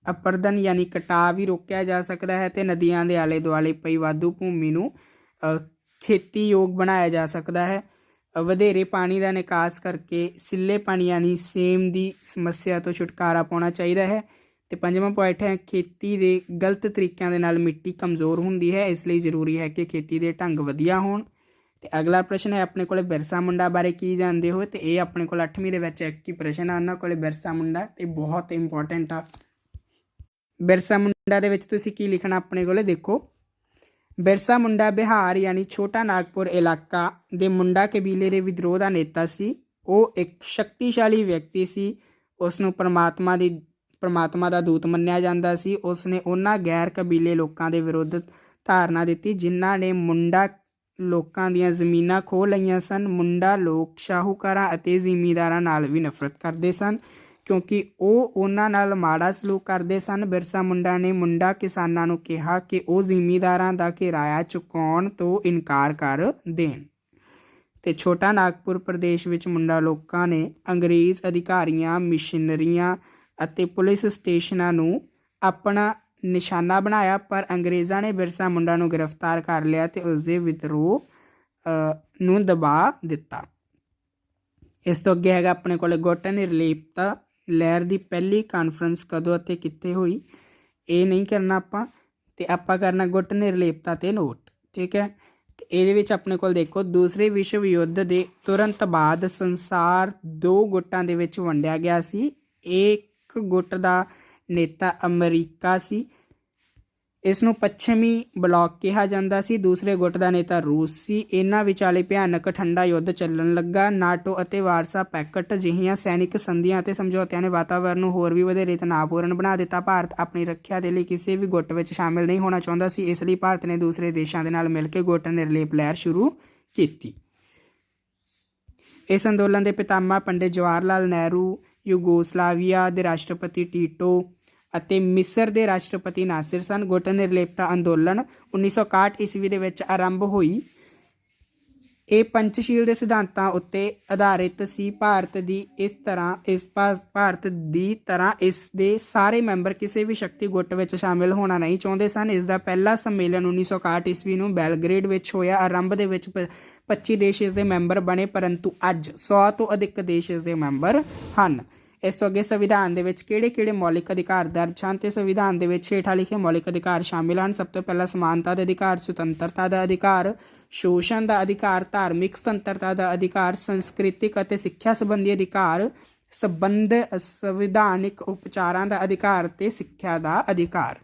ਅਪਰਦਨ ਯਾਨੀ ਕਟਾਅ ਵੀ ਰੋਕਿਆ ਜਾ ਸਕਦਾ ਹੈ ਤੇ ਨਦੀਆਂ ਦੇ ਆਲੇ ਦੁਆਲੇ ਪਈ ਵਾਧੂ ਭੂਮੀ ਨੂੰ ਖੇਤੀਯੋਗ ਬਣਾਇਆ ਜਾ ਸਕਦਾ ਹੈ। ਵਧੇਰੇ ਪਾਣੀ ਦਾ ਨਿਕਾਸ ਕਰਕੇ ਸਿੱਲੇ ਪਾਣੀ ਯਾਨੀ ਸੇਮ ਦੀ ਸਮੱਸਿਆ ਤੋਂ ਛੁਟਕਾਰਾ ਪਾਉਣਾ ਚਾਹੀਦਾ ਹੈ ਤੇ ਪੰਜਵਾਂ ਪੁਆਇੰਟ ਹੈ, ਖੇਤੀ ਦੇ ਗਲਤ ਤਰੀਕਿਆਂ ਦੇ ਨਾਲ ਮਿੱਟੀ ਕਮਜ਼ੋਰ ਹੁੰਦੀ ਹੈ, ਇਸ ਲਈ ਜ਼ਰੂਰੀ ਹੈ ਕਿ ਖੇਤੀ ਦੇ ਢੰਗ ਵਧੀਆ ਹੋਣ। ਤੇ ਅਗਲਾ ਪ੍ਰਸ਼ਨ ਹੈ, ਆਪਣੇ ਕੋਲੇ ਬਿਰਸਾ ਮੁੰਡਾ ਬਾਰੇ ਕੀ ਜਾਣਦੇ ਹੋ? ਤੇ ਇਹ ਆਪਣੇ ਕੋਲ 8ਵੀਂ ਦੇ ਵਿੱਚ ਇੱਕ ਹੀ ਪ੍ਰਸ਼ਨ ਆ ਉਹਨਾਂ ਕੋਲੇ ਬਿਰਸਾ ਮੁੰਡਾ ਤੇ ਬਹੁਤ ਇੰਪੋਰਟੈਂਟ ਆ। ਬਿਰਸਾ ਮੁੰਡਾ ਦੇ ਵਿੱਚ ਤੁਸੀਂ ਕੀ ਲਿਖਣਾ ਆਪਣੇ ਕੋਲੇ? ਦੇਖੋ। ਬਿਰਸਾ ਮੁੰਡਾ ਬਿਹਾਰ ਯਾਨੀ ਛੋਟਾ ਨਾਗਪੁਰ ਇਲਾਕਾ ਦੇ ਮੁੰਡਾ ਕਬੀਲੇ ਦੇ ਵਿਦਰੋਹ ਦਾ ਨੇਤਾ ਸੀ। ਉਹ ਇੱਕ ਸ਼ਕਤੀਸ਼ਾਲੀ ਵਿਅਕਤੀ ਸੀ। ਉਸ ਨੂੰ ਪਰਮਾਤਮਾ ਦੀ, ਪਰਮਾਤਮਾ ਦਾ ਦੂਤ ਮੰਨਿਆ ਜਾਂਦਾ ਸੀ। ਉਸ ਨੇ ਉਹਨਾਂ ਗੈਰ ਕਬੀਲੇ ਲੋਕਾਂ ਦੇ ਵਿਰੁੱਧ ਧਾਰਨਾ ਦਿੱਤੀ, ਜਿਨ੍ਹਾਂ ਨੇ ਮੁੰਡਾ ਲੋਕਾਂ ਦੀਆਂ ਜ਼ਮੀਨਾਂ ਖੋਹ ਲਈਆਂ ਸਨ। ਮੁੰਡਾ ਲੋਕ ਸ਼ਾਹੂਕਾਰਾਂ ਅਤੇ ਜ਼ਿਮੀਂਦਾਰਾਂ ਨਾਲ ਵੀ ਨਫ਼ਰਤ ਕਰਦੇ ਸਨ ਕਿਉਂਕਿ ਉਹ ਉਹਨਾਂ ਨਾਲ ਮਾੜਾ ਸਲੂਕ ਕਰਦੇ ਸਨ। ਬਿਰਸਾ ਮੁੰਡਾ ਨੇ ਮੁੰਡਾ ਕਿਸਾਨਾਂ ਨੂੰ ਕਿਹਾ ਕਿ ਉਹ ਜ਼ਿਮੀਂਦਾਰਾਂ ਦਾ ਕਿਰਾਇਆ ਚੁਕਾਉਣ ਤੋਂ ਇਨਕਾਰ ਕਰ ਦੇਣ। ਤੇ ਛੋਟਾ ਨਾਗਪੁਰ ਪ੍ਰਦੇਸ਼ ਵਿੱਚ ਮੁੰਡਾ ਲੋਕਾਂ ਨੇ ਅੰਗਰੇਜ਼ ਅਧਿਕਾਰੀਆਂ, ਮਿਸ਼ਨਰੀਆਂ ਅਤੇ ਪੁਲਿਸ ਸਟੇਸ਼ਨਾਂ ਨੂੰ ਆਪਣਾ ਨਿਸ਼ਾਨਾ ਬਣਾਇਆ, ਪਰ ਅੰਗਰੇਜ਼ਾਂ ਨੇ ਬਿਰਸਾ ਮੁੰਡਾ ਨੂੰ ਗ੍ਰਿਫਤਾਰ ਕਰ ਲਿਆ ਤੇ ਉਸ ਦੇ ਵਿਦਰੋਹ ਨੂੰ ਦਬਾ ਦਿੱਤਾ। ਇਸ ਤੋਂ ਅੱਗੇ ਹੈਗਾ ਆਪਣੇ ਕੋਲ ਗੁੱਟ ਨਿਰਲੇਪਤਾ ਲਹਿਰ ਦੀ ਪਹਿਲੀ ਕਾਨਫਰੰਸ ਕਦੋਂ ਅਤੇ ਕਿੱਥੇ ਹੋਈ, ਇਹ ਨਹੀਂ ਕਰਨਾ ਆਪਾਂ, ਤੇ ਆਪਾਂ ਕਰਨਾ ਗੁੱਟ ਨਿਰਲੇਪਤਾ ਤੇ ਨੋਟ, ਠੀਕ ਹੈ? ਤੇ ਇਹਦੇ ਵਿੱਚ ਆਪਣੇ ਕੋਲ ਦੇਖੋ, ਦੂਸਰੇ ਵਿਸ਼ਵ ਯੁੱਧ ਦੇ ਤੁਰੰਤ ਬਾਅਦ ਸੰਸਾਰ ਦੋ ਗੁੱਟਾਂ ਦੇ ਵਿੱਚ ਵੰਡਿਆ ਗਿਆ ਸੀ, ਇੱਕ ਗੁੱਟ ਦਾ ਨੇਤਾ ਅਮਰੀਕਾ ਸੀ। ਇਸ ਨੂੰ ਪੱਛਮੀ ਬਲਾਕ ਕਿਹਾ ਜਾਂਦਾ ਸੀ। ਦੂਸਰੇ ਗੁੱਟ ਦਾ ਨੇਤਾ ਰੂਸ ਸੀ। ਇਹਨਾਂ ਵਿਚਾਲੇ ਭਿਆਨਕ ਠੰਡਾ ਯੁੱਧ ਚੱਲਣ ਲੱਗਾ। ਨਾਟੋ ਅਤੇ ਵਾਰਸਾ ਪੈਕਟ ਜਿਹੀਆਂ ਸੈਨਿਕ ਸੰਧੀਆਂ ਅਤੇ ਸਮਝੌਤਿਆਂ ਨੇ ਵਾਤਾਵਰਣ ਨੂੰ ਹੋਰ ਵੀ ਵਧੇਰੇ ਤਣਾਅਪੂਰਨ ਬਣਾ ਦਿੱਤਾ। ਭਾਰਤ ਆਪਣੀ ਰੱਖਿਆ ਦੇ ਲਈ ਕਿਸੇ ਵੀ ਗੁੱਟ ਵਿੱਚ ਸ਼ਾਮਿਲ ਨਹੀਂ ਹੋਣਾ ਚਾਹੁੰਦਾ ਸੀ। ਇਸ ਲਈ ਭਾਰਤ ਨੇ ਦੂਸਰੇ ਦੇਸ਼ਾਂ ਦੇ ਨਾਲ ਮਿਲ ਕੇ ਗੁੱਟ ਨਿਰਲੇਪ ਲਹਿਰ ਸ਼ੁਰੂ ਕੀਤੀ। ਇਸ ਅੰਦੋਲਨ ਦੇ ਪਿਤਾਮਾ ਪੰਡਿਤ ਜਵਾਹਰ ਲਾਲ ਨਹਿਰੂ ਯੂਗੋਸਲਾਵੀਆ ਦੇ ਰਾਸ਼ਟਰਪਤੀ ਟੀਟੋ ਅਤੇ ਮਿਸਰ ਦੇ ਰਾਸ਼ਟਰਪਤੀ ਨਾਸਿਰ ਸਨ। ਗੁੱਟ ਨਿਰਲੇਪਤਾ ਅੰਦੋਲਨ 1961 ਈਸਵੀ ਦੇ ਵਿੱਚ ਆਰੰਭ ਹੋਈ। ਇਹ ਪੰਚਸ਼ੀਲ ਦੇ ਸਿਧਾਂਤਾਂ ਉੱਤੇ ਆਧਾਰਿਤ ਸੀ। ਭਾਰਤ ਦੀ ਇਸ ਤਰ੍ਹਾਂ, ਇਸ ਭਾ- ਭਾਰਤ ਦੀ ਤਰ੍ਹਾਂ ਇਸ ਦੇ ਸਾਰੇ ਮੈਂਬਰ ਕਿਸੇ ਵੀ ਸ਼ਕਤੀ ਗੁੱਟ ਵਿੱਚ ਸ਼ਾਮਿਲ ਹੋਣਾ ਨਹੀਂ ਚਾਹੁੰਦੇ ਸਨ। ਇਸ ਦਾ ਪਹਿਲਾ ਸੰਮੇਲਨ 1961 ਈਸਵੀ ਨੂੰ ਬੈਲਗ੍ਰੇਡ ਵਿੱਚ ਹੋਇਆ। ਆਰੰਭ ਦੇ ਵਿੱਚ ਪ- 25 ਦੇਸ਼ ਇਸ ਦੇ ਮੈਂਬਰ ਬਣੇ, ਪਰੰਤੂ ਅੱਜ 100 ਤੋਂ ਅਧਿਕ ਦੇਸ਼ ਇਸ ਦੇ ਮੈਂਬਰ ਹਨ। ਇਸ ਤੋਂ ਅੱਗੇ ਸੰਵਿਧਾਨ ਦੇ ਵਿੱਚ ਕਿਹੜੇ-ਕਿਹੜੇ ਮੌਲਿਕ ਅਧਿਕਾਰ ਦਰਜ ਹਨ ਤੇ ਸੰਵਿਧਾਨ ਦੇ ਵਿੱਚ ਹੇਠਾਂ ਲਿਖੇ ਮੌਲਿਕ ਅਧਿਕਾਰ ਸ਼ਾਮਿਲ ਹਨ? ਸਭ ਤੋਂ ਪਹਿਲਾਂ ਸਮਾਨਤਾ ਦਾ ਅਧਿਕਾਰ, ਸੁਤੰਤਰਤਾ ਦਾ ਅਧਿਕਾਰ, ਸ਼ੋਸ਼ਣ ਦਾ ਅਧਿਕਾਰ, ਧਾਰਮਿਕ ਸੁਤੰਤਰਤਾ ਦਾ ਅਧਿਕਾਰ, ਸੰਸਕ੍ਰਿਤਿਕ ਅਤੇ ਸਿੱਖਿਆ ਸੰਬੰਧੀ ਅਧਿਕਾਰ, ਸੰਬੰਧ, ਸੰਵਿਧਾਨਿਕ ਉਪਚਾਰਾਂ ਦਾ ਅਧਿਕਾਰ ਤੇ ਸਿੱਖਿਆ ਦਾ ਅਧਿਕਾਰ।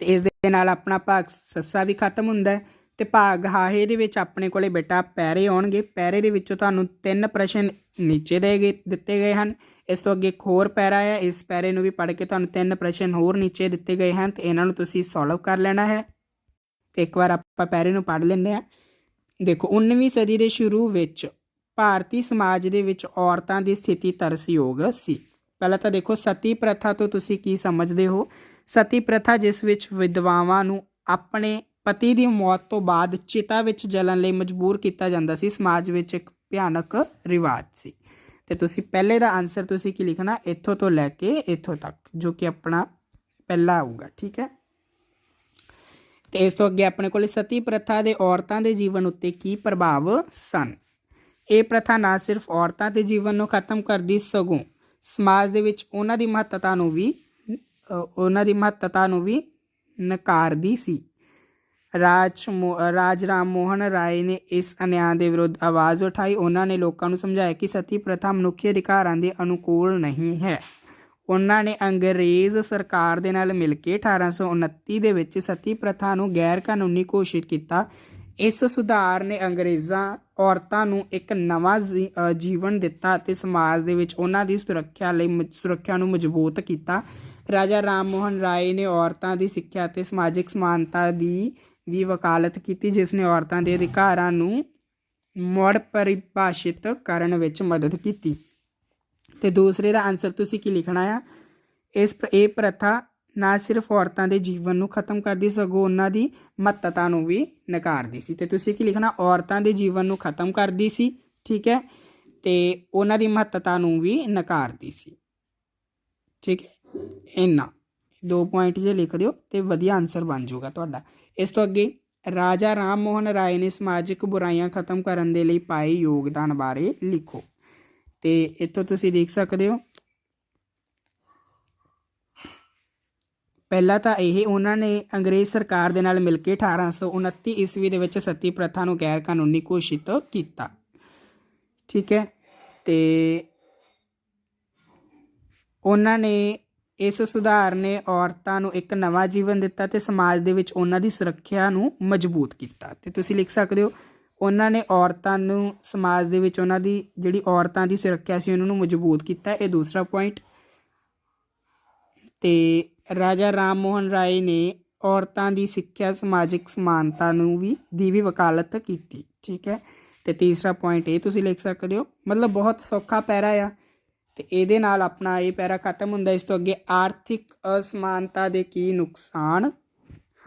ਤੇ ਇਸ ਦੇ ਨਾਲ ਆਪਣਾ ਭਾਗ ਸੱਸਾ ਵੀ ਖਤਮ ਹੁੰਦਾ ਹੈ। ਤੇ ਭਾਗ ਹਾਹੇ ਦੇ ਵਿੱਚ ਆਪਣੇ ਕੋਲੇ ਬੇਟਾ ਪੈਰੇ ਆਉਣਗੇ। ਪੈਰੇ ਦੇ ਵਿੱਚੋਂ ਤੁਹਾਨੂੰ ਤਿੰਨ ਪ੍ਰਸ਼ਨ ਨੀਚੇ ਦੇ ਗਏ ਦਿੱਤੇ ਗਏ ਹਨ। ਇਸ ਤੋਂ ਅੱਗੇ ਇੱਕ ਹੋਰ ਪੈਰਾ ਹੈ ਇਸ ਪੈਰੇ ਨੂੰ ਵੀ ਪੜ੍ਹ ਕੇ ਤੁਹਾਨੂੰ ਤਿੰਨ ਪ੍ਰਸ਼ਨ ਹੋਰ ਨੀਚੇ ਦਿੱਤੇ ਗਏ ਹਨ ਤੇ ਇਹਨਾਂ ਨੂੰ ਤੁਸੀਂ ਸੋਲਵ ਕਰ ਲੈਣਾ ਹੈ। ਤੇ ਇੱਕ ਵਾਰ ਆਪਾਂ ਪੈਰੇ ਨੂੰ ਪੜ੍ਹ ਲੈਂਦੇ ਆ ਦੇਖੋ 19ਵੀਂ ਸਦੀ ਦੇ ਸ਼ੁਰੂ ਵਿੱਚ ਭਾਰਤੀ ਸਮਾਜ ਦੇ ਵਿੱਚ ਔਰਤਾਂ ਦੀ ਸਥਿਤੀ ਤਰਸਯੋਗ ਸੀ। ਪਹਿਲਾਂ ਤਾਂ ਦੇਖੋ, ਸਤੀ ਪ੍ਰਥਾ ਤੋਂ ਤੁਸੀਂ ਕੀ ਸਮਝਦੇ ਹੋ? ਸਤੀ ਪ੍ਰਥਾ ਜਿਸ ਵਿੱਚ ਵਿਧਵਾਵਾਂ ਨੂੰ ਆਪਣੇ ਪਤੀ ਦੀ ਮੌਤ ਤੋਂ ਬਾਅਦ ਚਿਤਾ ਵਿੱਚ ਜਲਣ ਲਈ ਮਜਬੂਰ ਕੀਤਾ ਜਾਂਦਾ ਸੀ। ਸਮਾਜ ਵਿੱਚ ਇੱਕ ਭਿਆਨਕ ਰਿਵਾਜ ਸੀ। ਤੇ ਤੁਸੀਂ ਪਹਿਲੇ ਦਾ ਆਨਸਰ ਤੁਸੀਂ ਕੀ ਲਿਖਣਾ? ਇੱਥੋਂ ਤੋਂ ਲੈ ਕੇ ਇੱਥੋਂ ਤੱਕ, ਜੋ ਕਿ ਆਪਣਾ ਪਹਿਲਾ ਆਊਗਾ, ਠੀਕ ਹੈ? ਤੇ ਇਸ ਤੋਂ ਅੱਗੇ ਆਪਣੇ ਕੋਲ ਸਤੀ ਪ੍ਰਥਾ ਦੇ ਔਰਤਾਂ ਦੇ ਜੀਵਨ ਉੱਤੇ ਕੀ ਪ੍ਰਭਾਵ ਸਨ? ਇਹ ਪ੍ਰਥਾ ਨਾ ਸਿਰਫ ਔਰਤਾਂ ਦੇ ਜੀਵਨ ਨੂੰ ਖਤਮ ਕਰਦੀ ਸਗੋਂ ਸਮਾਜ ਦੇ ਵਿੱਚ ਉਹਨਾਂ ਦੀ ਮਹੱਤਤਾ ਨੂੰ ਵੀ ਉਹਨਾਂ ਦੀ ਮਹੱਤਤਾ ਨੂੰ ਵੀ ਨਕਾਰਦੀ ਸੀ। ਰਾਜ ਮੋ- ਰਾਜ ਰਾਮ ਮੋਹਨ ਰਾਏ ਨੇ ਇਸ ਅਨਿਆਂ ਦੇ ਵਿਰੁੱਧ ਆਵਾਜ਼ ਉਠਾਈ। ਉਹਨਾਂ ਨੇ ਲੋਕਾਂ ਨੂੰ ਸਮਝਾਇਆ ਕਿ ਸਤੀ ਪ੍ਰਥਾ ਮਨੁੱਖੀ ਅਧਿਕਾਰਾਂ ਦੇ ਅਨੁਕੂਲ ਨਹੀਂ ਹੈ। ਉਹਨਾਂ ਨੇ ਅੰਗਰੇਜ਼ ਸਰਕਾਰ ਦੇ ਨਾਲ ਮਿਲ ਕੇ 1829 ਦੇ ਵਿੱਚ ਸਤੀ ਪ੍ਰਥਾ ਨੂੰ ਗੈਰ ਕਾਨੂੰਨੀ ਘੋਸ਼ਿਤ ਕੀਤਾ। ਇਸ ਸੁਧਾਰ ਨੇ ਅੰਗਰੇਜ਼ਾਂ, ਔਰਤਾਂ ਨੂੰ ਇੱਕ ਨਵਾਂ ਜੀ- ਜੀਵਨ ਦਿੱਤਾ ਅਤੇ ਸਮਾਜ ਦੇ ਵਿੱਚ ਉਹਨਾਂ ਦੀ ਸੁਰੱਖਿਆ ਲਈ ਮ- ਸੁਰੱਖਿਆ ਨੂੰ ਮਜ਼ਬੂਤ ਕੀਤਾ। ਰਾਜਾ ਰਾਮ ਮੋਹਨ ਰਾਏ ਨੇ ਔਰਤਾਂ ਦੀ ਸਿੱਖਿਆ ਅਤੇ ਸਮਾਜਿਕ ਸਮਾਨਤਾ ਦੀ ਦੀ ਵਕਾਲਤ ਕੀਤੀ, ਜਿਸ ਨੇ ਔਰਤਾਂ ਦੇ ਅਧਿਕਾਰਾਂ ਨੂੰ ਮੁੜ ਪਰਿਭਾਸ਼ਿਤ ਕਰਨ ਵਿੱਚ ਮਦਦ ਕੀਤੀ। ਤੇ ਦੂਸਰੇ ਦਾ ਆਨਸਰ ਤੁਸੀਂ ਕੀ ਲਿਖਣਾ ਆ? ਇਸ ਇਹ ਪ੍ਰਥਾ ਨਾ ਸਿਰਫ ਔਰਤਾਂ ਦੇ ਜੀਵਨ ਨੂੰ ਖਤਮ ਕਰਦੀ, ਸਗੋਂ ਉਹਨਾਂ ਦੀ ਮਹੱਤਤਾ ਨੂੰ ਵੀ ਨਕਾਰਦੀ ਸੀ। ਤੇ ਤੁਸੀਂ ਕੀ ਲਿਖਣਾ? ਔਰਤਾਂ ਦੇ ਜੀਵਨ ਨੂੰ ਖਤਮ ਕਰਦੀ ਸੀ, ਠੀਕ ਹੈ? ਤੇ ਉਹਨਾਂ ਦੀ ਮਹੱਤਤਾ ਨੂੰ ਵੀ ਨਕਾਰਦੀ ਸੀ। ਠੀਕ ਹੈ? ਇੰਨਾ। ਦੋ ਪੁਆਇੰਟ ਜੇ ਲਿਖ ਦਿਓ ਤੇ ਵਧੀਆ ਆਨਸਰ ਬਣ ਜਾਊਗਾ ਤੁਹਾਡਾ। ਇਸ ਤੋਂ ਅੱਗੇ, ਰਾਜਾ ਰਾਮ ਮੋਹਨ ਰਾਏ ਨੇ ਸਮਾਜਿਕ ਬੁਰਾਈਆਂ ਖਤਮ ਕਰਨ ਦੇ ਲਈ ਪਾਏ ਯੋਗਦਾਨ ਬਾਰੇ ਲਿਖੋ। ਤੇ ਇੱਥੋਂ ਤੁਸੀਂ ਦੇਖ ਸਕਦੇ ਹੋ। ਪਹਿਲਾਂ ਤਾਂ ਇਹ ਉਹਨਾਂ ਨੇ ਅੰਗਰੇਜ਼ ਸਰਕਾਰ ਦੇ ਨਾਲ ਮਿਲ ਕੇ 1829 ਈਸਵੀ ਦੇ ਵਿੱਚ ਸਤੀ ਪ੍ਰਥਾ ਨੂੰ ਗੈਰ ਕਾਨੂੰਨੀ ਘੋਸ਼ਿਤ ਕੀਤਾ। ਠੀਕ ਹੈ? ਤੇ ਉਹਨਾਂ ਨੇ ਇਸ ਸੁਧਾਰ ਨੇ ਔਰਤਾਂ ਨੂੰ ਇੱਕ ਨਵਾਂ ਜੀਵਨ ਦਿੱਤਾ ਤੇ ਸਮਾਜ ਦੇ ਵਿੱਚ ਉਹਨਾਂ ਦੀ ਸੁਰੱਖਿਆ ਨੂੰ ਮਜ਼ਬੂਤ ਕੀਤਾ। ਤੇ ਤੁਸੀਂ ਲਿਖ ਸਕਦੇ ਹੋ, ਉਹਨਾਂ ਨੇ ਔਰਤਾਂ ਨੂੰ, ਸਮਾਜ ਦੇ ਵਿੱਚ ਉਹਨਾਂ ਦੀ ਜਿਹੜੀ ਔਰਤਾਂ ਦੀ ਸੁਰੱਖਿਆ ਸੀ, ਉਹਨਾਂ ਨੂੰ ਮਜ਼ਬੂਤ ਕੀਤਾ। ਇਹ ਦੂਸਰਾ ਪੁਆਇੰਟ ਤੇ ਰਾਜਾ ਰਾਮ ਮੋਹਨ ਰਾਏ ਨੇ ਔਰਤਾਂ ਦੀ ਸਿੱਖਿਆ, ਸਮਾਜਿਕ ਸਮਾਨਤਾ ਨੂੰ ਵੀ, ਦੀ ਵੀ ਵਕਾਲਤ ਕੀਤੀ। ਠੀਕ ਹੈ? ਤੇ ਤੀਸਰਾ ਪੁਆਇੰਟ ਇਹ ਤੁਸੀਂ ਲਿਖ ਸਕਦੇ ਹੋ। ਮਤਲਬ ਬਹੁਤ ਸੌਖਾ ਪੈਰਾ ਆ। ਤੇ ਇਹਦੇ ਨਾਲ ਆਪਣਾ ਇਹ ਪੈਰਾ ਖਤਮ ਹੁੰਦਾ ਇਸ ਤੋਂ ਅੱਗੇ ਆਰਥਿਕ ਅਸਮਾਨਤਾ ਦੇ ਕੀ ਨੁਕਸਾਨ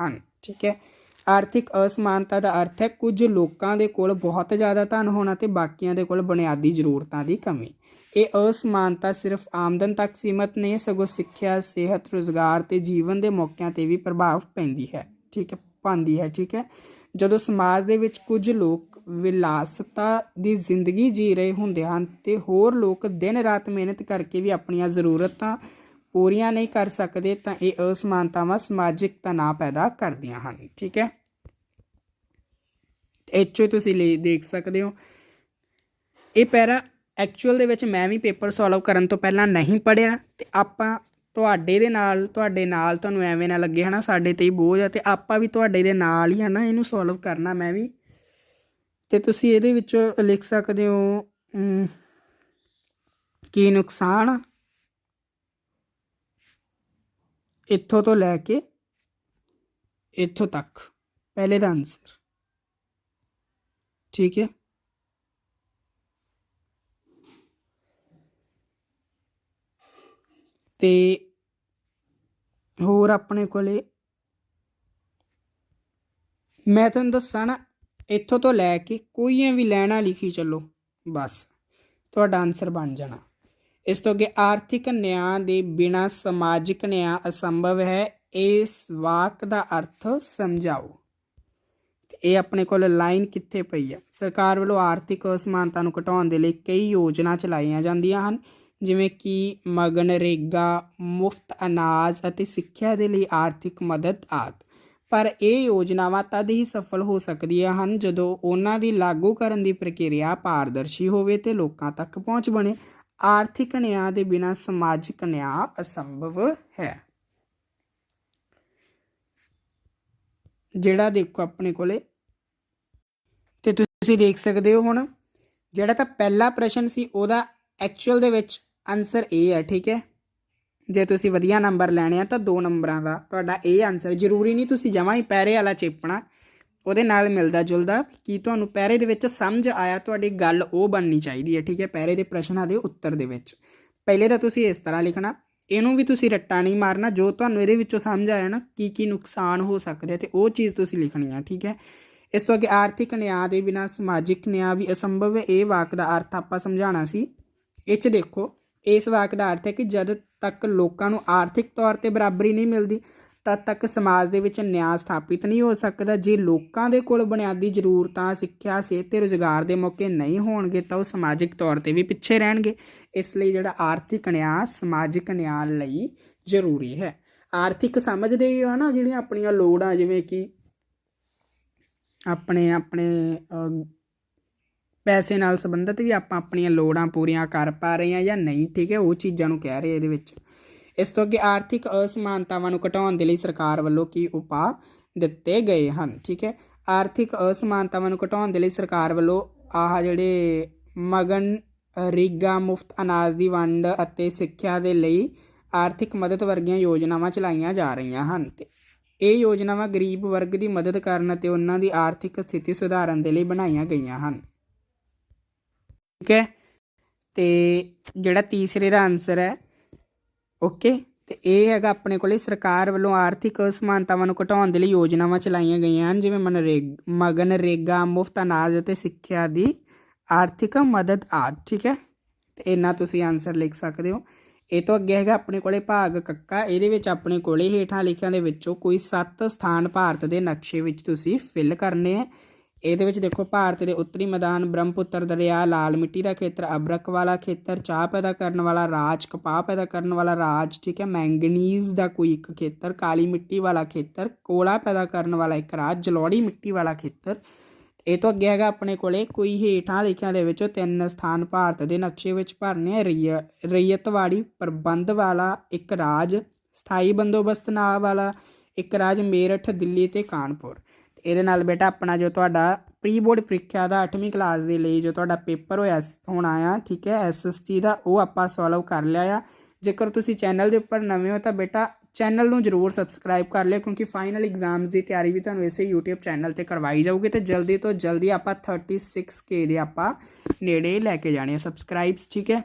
ਹਨ? ਠੀਕ ਹੈ। ਆਰਥਿਕ ਅਸਮਾਨਤਾ ਦਾ ਅਰਥ ਹੈ ਕੁਝ ਲੋਕਾਂ ਦੇ ਕੋਲ ਬਹੁਤ ਜ਼ਿਆਦਾ ਧਨ ਹੋਣਾ ਤੇ ਬਾਕੀਆਂ ਦੇ ਕੋਲ ਬੁਨਿਆਦੀ ਜ਼ਰੂਰਤਾਂ ਦੀ ਕਮੀ। ਇਹ ਅਸਮਾਨਤਾ ਸਿਰਫ ਆਮਦਨ ਤੱਕ ਸੀਮਤ ਨਹੀਂ, ਸਗੋਂ ਸਿੱਖਿਆ, ਸਿਹਤ, ਰੋਜ਼ਗਾਰ ਤੇ ਜੀਵਨ ਦੇ ਮੌਕਿਆਂ ਤੇ ਵੀ ਪ੍ਰਭਾਵ ਪੈਂਦੀ ਹੈ। ਠੀਕ ਹੈ। ਪਾਉਂਦੀ ਹੈ, ਠੀਕ ਹੈ? ਜਦੋਂ ਸਮਾਜ ਦੇ ਵਿੱਚ ਕੁਝ ਲੋਕ ਵਿਲਾਸਤਾ ਦੀ ਜ਼ਿੰਦਗੀ ਜੀ ਰਹੇ ਹੁੰਦੇ ਹਨ ਤੇ ਹੋਰ ਲੋਕ ਦਿਨ ਰਾਤ ਮਿਹਨਤ ਕਰਕੇ ਵੀ ਆਪਣੀਆਂ ਜ਼ਰੂਰਤਾਂ ਪੂਰੀਆਂ ਨਹੀਂ ਕਰ ਸਕਦੇ, ਤਾਂ ਇਹ ਅਸਮਾਨਤਾਵਾਂ ਸਮਾਜਿਕ ਤਣਾਅ ਪੈਦਾ ਕਰਦੀਆਂ ਹਨ, ਠੀਕ ਹੈ? ਇੱਥੇ ਤੁਸੀਂ ਲੈ, ਦੇਖ ਸਕਦੇ ਹੋ। ਇਹ ਪੈਰਾ ਐਕਚੁਅਲ ਦੇ ਵਿੱਚ ਮੈਂ ਵੀ ਪੇਪਰ ਸੋਲਵ ਕਰਨ ਤੋਂ ਪਹਿਲਾਂ ਨਹੀਂ ਪੜਿਆ ਤੇ ਆਪਾਂ ਤੁਹਾਡੇ ਦੇ ਨਾਲ, ਤੁਹਾਡੇ ਨਾਲ ਤੁਹਾਨੂੰ ਐਵੇਂ ਨਾ ਲੱਗੇ, ਹਨਾ? ਸਾਡੇ ਤੇ ਹੀ ਬੋਝ ਆ ਤੇ ਆਪਾਂ ਵੀ ਤੁਹਾਡੇ ਦੇ ਨਾਲ ਹੀ ਹਨਾ ਇਹਨੂੰ ਸੋਲਵ ਕਰਨਾ ਮੈਂ ਵੀ। ਤੇ ਤੁਸੀਂ ਇਹਦੇ ਵਿੱਚੋਂ ਲਿਖ ਸਕਦੇ ਹੋ ਕੀ ਨੁਕਸਾਨ? ਇੱਥੋਂ ਤੋਂ ਲੈ ਕੇ ਇੱਥੋਂ ਤੱਕ। ਪਹਿਲੇ ਦਾ ਆਨਸਰ ਠੀਕ ਹੈ? ਤੇ ਹੋਰ ਆਪਣੇ ਕੋਲੇ ਮੈਂ ਤੁਹਾਨੂੰ ਦੱਸਾਂ ਨਾ, ਇੱਥੋਂ ਤੋਂ ਲੈ ਕੇ ਕੋਈ ਵੀ ਲੈਣਾ ਲਿਖੀ ਚੱਲੋ, ਬਸ। ਤੁਹਾਡਾ ਆਨਸਰ ਬਣ ਜਾਣਾ। ਇਸ ਤੋਂ ਅੱਗੇ ਆਰਥਿਕ ਨਿਆਂ ਦੇ ਬਿਨਾ ਸਮਾਜਿਕ ਨਿਆਂ ਅਸੰਭਵ ਹੈ, ਇਸ ਵਾਕ ਦਾ ਅਰਥ ਸਮਝਾਓ। ਇਹ ਆਪਣੇ ਕੋਲ ਲਾਈਨ ਕਿੱਥੇ ਪਈ ਹੈ ਸਰਕਾਰ ਵੱਲੋਂ ਆਰਥਿਕ ਅਸਮਾਨਤਾ ਨੂੰ ਘਟਾਉਣ ਦੇ ਲਈ ਕਈ ਯੋਜਨਾ ਚਲਾਈਆਂ ਜਾਂਦੀਆਂ ਹਨ। ਜਿਵੇਂ ਕਿ ਮਗਨਰੇਗਾ ਮੁਫਤ ਅਨਾਜ ਅਤੇ ਸਿੱਖਿਆ ਦੇ ਲਈ ਆਰਥਿਕ ਮਦਦ ਆਦਿ। ਪਰ ਇਹ ਯੋਜਨਾਵਾਂ ਤਦ ਹੀ ਸਫਲ ਹੋ ਸਕਦੀਆਂ ਹਨ ਜਦੋਂ ਉਹਨਾਂ ਦੀ ਲਾਗੂ ਕਰਨ ਦੀ ਪ੍ਰਕਿਰਿਆ ਪਾਰਦਰਸ਼ੀ ਹੋਵੇ ਤੇ ਲੋਕਾਂ ਤੱਕ ਪਹੁੰਚ ਬਣੇ। ਆਰਥਿਕ ਨਿਆਂ ਦੇ ਬਿਨਾਂ ਸਮਾਜਿਕ ਨਿਆਂ ਅਸੰਭਵ ਹੈ। ਜਿਹੜਾ ਦੇਖੋ ਆਪਣੇ ਕੋਲੇ। ਤੇ ਤੁਸੀਂ ਦੇਖ ਸਕਦੇ ਹੋ ਹੁਣ। ਜਿਹੜਾ ਤਾਂ ਪਹਿਲਾ ਪ੍ਰਸ਼ਨ ਸੀ, ਉਹਦਾ ਐਕਚੁਅਲ ਦੇ ਵਿੱਚ ਆਨਸਰ ਇਹ ਹੈ, ਠੀਕ ਹੈ? ਜੇ ਤੁਸੀਂ ਵਧੀਆ ਨੰਬਰ ਲੈਣੇ ਆ ਤਾਂ ਦੋ ਨੰਬਰਾਂ ਦਾ। ਤੁਹਾਡਾ ਇਹ ਆਨਸਰ ਜ਼ਰੂਰੀ ਨਹੀਂ ਤੁਸੀਂ ਜਮਾਂ ਹੀ ਪੈਰੇ ਵਾਲਾ ਚੇਪਣਾ। ਉਹਦੇ ਨਾਲ ਮਿਲਦਾ ਜੁਲਦਾ ਕੀ ਤੁਹਾਨੂੰ ਪੈਰੇ ਦੇ ਵਿੱਚ ਸਮਝ ਆਇਆ ਤੁਹਾਡੀ ਗੱਲ ਉਹ ਬਣਨੀ ਚਾਹੀਦੀ ਹੈ, ਠੀਕ ਹੈ? ਪੈਰੇ ਦੇ ਪ੍ਰਸ਼ਨਾਂ ਦੇ ਉੱਤਰ ਦੇ ਵਿੱਚ। ਪਹਿਲੇ ਤਾਂ ਤੁਸੀਂ ਇਸ ਤਰ੍ਹਾਂ ਲਿਖਣਾ, ਇਹਨੂੰ ਵੀ ਤੁਸੀਂ ਰੱਟਾ ਨਹੀਂ ਮਾਰਨਾ, ਜੋ ਤੁਹਾਨੂੰ ਇਹਦੇ ਵਿੱਚੋਂ ਸਮਝ ਆਇਆ ਨਾ, ਕੀ ਕੀ ਨੁਕਸਾਨ ਹੋ ਸਕਦੇ ਤੇ ਉਹ ਚੀਜ਼ ਤੁਸੀਂ ਲਿਖਣੀ ਆ, ਠੀਕ ਹੈ? ਇਸ ਤੋਂ ਅੱਗੇ ਆਰਥਿਕ ਨਿਆਂ ਦੇ ਬਿਨਾਂ ਸਮਾਜਿਕ ਨਿਆਂ ਵੀ ਅਸੰਭਵ ਹੈ। ਇਹ ਵਾਕ ਦਾ ਅਰਥ ਆਪਾਂ ਸਮਝਾਉਣਾ ਸੀ। ਇਹ 'ਚ ਦੇਖੋ ਇਸ ਵਾਕ ਦਾ ਅਰਥ ਹੈ ਕਿ ਜਦ ਤੱਕ ਲੋਕਾਂ ਨੂੰ ਆਰਥਿਕ ਤੌਰ ਤੇ ਬਰਾਬਰੀ ਨਹੀਂ ਮਿਲਦੀ, ਤਦ ਤੱਕ ਸਮਾਜ ਦੇ ਵਿੱਚ ਨਿਆਂ ਸਥਾਪਿਤ ਨਹੀਂ ਹੋ ਸਕਦਾ। ਜੇ ਲੋਕਾਂ ਦੇ ਕੋਲ ਬੁਨਿਆਦੀ ਜ਼ਰੂਰਤਾਂ, ਸਿੱਖਿਆ, ਸਿਹਤ ਤੇ ਰੁਜ਼ਗਾਰ ਦੇ ਮੌਕੇ ਨਹੀਂ ਹੋਣਗੇ, ਤਾਂ ਉਹ ਸਮਾਜਿਕ ਤੌਰ ਤੇ ਵੀ ਪਿੱਛੇ ਰਹਿਣਗੇ। ਇਸ ਲਈ ਜਿਹੜਾ ਆਰਥਿਕ ਨਿਆਂ, ਸਮਾਜਿਕ ਨਿਆਂ ਲਈ ਜ਼ਰੂਰੀ ਹੈ। ਆਰਥਿਕ ਸਮਝਦੇ ਹੀ ਹੋ ਨਾ ਜਿਹੜੀਆਂ ਆਪਣੀਆਂ ਲੋੜਾਂ, ਜਿਵੇਂ ਕਿ ਆਪਣੇ ਆਪਣੇ ਪੈਸੇ ਨਾਲ ਸੰਬੰਧਿਤ ਵੀ ਆਪਾਂ ਆਪਣੀਆਂ ਲੋੜਾਂ ਪੂਰੀਆਂ ਕਰ ਪਾ ਰਹੇ ਹਾਂ ਜਾਂ ਨਹੀਂ, ਠੀਕ ਹੈ? ਉਹ ਚੀਜ਼ਾਂ ਨੂੰ ਕਹਿ ਰਹੇ ਇਹਦੇ ਵਿੱਚ। ਇਸ ਤੋਂ ਅੱਗੇ ਆਰਥਿਕ ਅਸਮਾਨਤਾਵਾਂ ਨੂੰ ਘਟਾਉਣ ਦੇ ਲਈ ਸਰਕਾਰ ਵੱਲੋਂ ਕੀ ਉਪਾਅ ਦਿੱਤੇ ਗਏ ਹਨ, ਠੀਕ ਹੈ? ਆਰਥਿਕ ਅਸਮਾਨਤਾਵਾਂ ਨੂੰ ਘਟਾਉਣ ਦੇ ਲਈ ਸਰਕਾਰ ਵੱਲੋਂ ਆਹ ਜਿਹੜੇ ਮਗਨ, ਰੀਗਾ ਮੁਫਤ ਅਨਾਜ ਦੀ ਵੰਡ ਅਤੇ ਸਿੱਖਿਆ ਦੇ ਲਈ ਆਰਥਿਕ ਮਦਦ ਵਰਗੀਆਂ ਯੋਜਨਾਵਾਂ ਚਲਾਈਆਂ ਜਾ ਰਹੀਆਂ ਹਨ ਤੇ ਇਹ ਯੋਜਨਾਵਾਂ ਗਰੀਬ ਵਰਗ ਦੀ ਮਦਦ ਕਰਨ ਅਤੇ ਉਹਨਾਂ ਦੀ ਆਰਥਿਕ ਸਥਿਤੀ ਸੁਧਾਰਨ ਦੇ ਲਈ ਬਣਾਈਆਂ ਗਈਆਂ ਹਨ। ਠੀਕ ਹੈ? ਤੇ ਜਿਹੜਾ ਤੀਸਰੇ ਦਾ ਆਨਸਰ ਹੈ ਓਕੇ ਤੇ ਇਹ ਹੈਗਾ ਆਪਣੇ ਕੋਲੇ ਸਰਕਾਰ ਵੱਲੋਂ ਆਰਥਿਕ ਅਸਮਾਨਤਾਵਾਂ ਨੂੰ ਘਟਾਉਣ ਦੇ ਲਈ ਯੋਜਨਾਵਾਂ ਚਲਾਈਆਂ ਗਈਆਂ ਹਨ, ਜਿਵੇਂ ਮਨਰੇਗ ਮਗਨਰੇਗਾ ਮੁਫਤ ਅਨਾਜ ਅਤੇ ਸਿੱਖਿਆ ਦੀ ਆਰਥਿਕ ਮਦਦ ਆਦਿ, ਠੀਕ ਹੈ? ਤੇ ਇਹਨਾਂ ਤੁਸੀਂ ਆਨਸਰ ਲਿਖ ਸਕਦੇ ਹੋ। ਇਹ ਤੋਂ ਅੱਗੇ ਹੈਗਾ ਆਪਣੇ ਕੋਲੇ ਭਾਗ ਕੱਕਾ, ਇਹਦੇ ਵਿੱਚ ਆਪਣੇ ਕੋਲੇ ਹੇਠਾਂ ਲਿਖਿਆਂ ਦੇ ਵਿੱਚੋਂ ਕੋਈ ਸੱਤ ਸਥਾਨ ਭਾਰਤ ਦੇ ਨਕਸ਼ੇ ਵਿੱਚ ਤੁਸੀਂ ਫਿਲ ਕਰਨੇ ਹੈ। ਇਹਦੇ ਵਿੱਚ ਦੇਖੋ, ਭਾਰਤ ਦੇ ਉੱਤਰੀ ਮੈਦਾਨ, ਬ੍ਰਹਮਪੁੱਤਰ, ਦਰਿਆ, ਲਾਲ ਮਿੱਟੀ ਦਾ ਖੇਤਰ, ਅਬਰਕ ਵਾਲਾ ਖੇਤਰ, ਚਾਹ ਪੈਦਾ ਕਰਨ ਵਾਲਾ ਰਾਜ, ਕਪਾਹ ਪੈਦਾ ਕਰਨ ਵਾਲਾ ਰਾਜ, ਠੀਕ ਹੈ, ਮੈਂਗਨੀਜ਼ ਦਾ ਕੋਈ ਇੱਕ ਖੇਤਰ, ਕਾਲੀ ਮਿੱਟੀ ਵਾਲਾ ਖੇਤਰ, ਕੋਲਾ ਪੈਦਾ ਕਰਨ ਵਾਲਾ ਇੱਕ ਰਾਜ, ਜਲੋੜੀ ਮਿੱਟੀ ਵਾਲਾ ਖੇਤਰ। ਇਹ ਤੋਂ ਅੱਗੇ ਹੈਗਾ ਆਪਣੇ ਕੋਲੇ, ਕੋਈ ਹੇਠਾਂ ਲਿਖਿਆਂ ਦੇ ਵਿੱਚੋਂ ਤਿੰਨ ਸਥਾਨ ਭਾਰਤ ਦੇ ਨਕਸ਼ੇ ਵਿੱਚ ਭਰਨੇ ਆ। ਰਈਅਤਵਾੜੀ ਪ੍ਰਬੰਧ ਵਾਲਾ ਇੱਕ ਰਾਜ, ਸਥਾਈ ਬੰਦੋਬਸਤ ਨਾ ਵਾਲਾ ਇੱਕ ਰਾਜ, ਮੇਰਠ, ਦਿੱਲੀ ਤੇ ਕਾਨਪੁਰ। ਇਹਦੇ ਨਾਲ ਬੇਟਾ ਆਪਣਾ ਜੋ ਤੁਹਾਡਾ ਪ੍ਰੀ ਬੋਰਡ ਪ੍ਰੀਖਿਆ ਦਾ 8ਵੀਂ ਕਲਾਸ ਦੇ ਲਈ ਜੋ ਤੁਹਾਡਾ ਪੇਪਰ ਹੋਇਆ ਸ- ਹੋਣਾ ਆ, ਠੀਕ ਹੈ ਐਸਐਸਟੀ ਦਾ, ਉਹ ਆਪਾਂ ਸੋਲਵ ਕਰ ਲਿਆ ਆ। ਜੇਕਰ ਤੁਸੀਂ ਚੈਨਲ ਦੇ ਉੱਪਰ ਨਵੇਂ ਹੋ ਤਾਂ ਬੇਟਾ ਚੈਨਲ ਨੂੰ ਜਰੂਰ ਸਬਸਕ੍ਰਾਈਬ ਕਰ ਲਿਓ, ਕਿਉਂਕਿ ਫਾਈਨਲ ਐਗਜ਼ਾਮਸ ਦੀ ਤਿਆਰੀ ਵੀ ਤੁਹਾਨੂੰ ਇਸੇ YouTube ਚੈਨਲ ਤੇ ਕਰਵਾਈ ਜਾਊਗੀ ਤੇ ਜਲਦੀ ਤੋਂ ਜਲਦੀ ਆਪਾਂ 36k ਦੇ ਆਪਾਂ ਨੇੜੇ ਲੈ ਕੇ ਜਾਣੇ ਆ ਸਬਸਕ੍ਰਾਈਬਸ ਠੀਕ ਹੈ।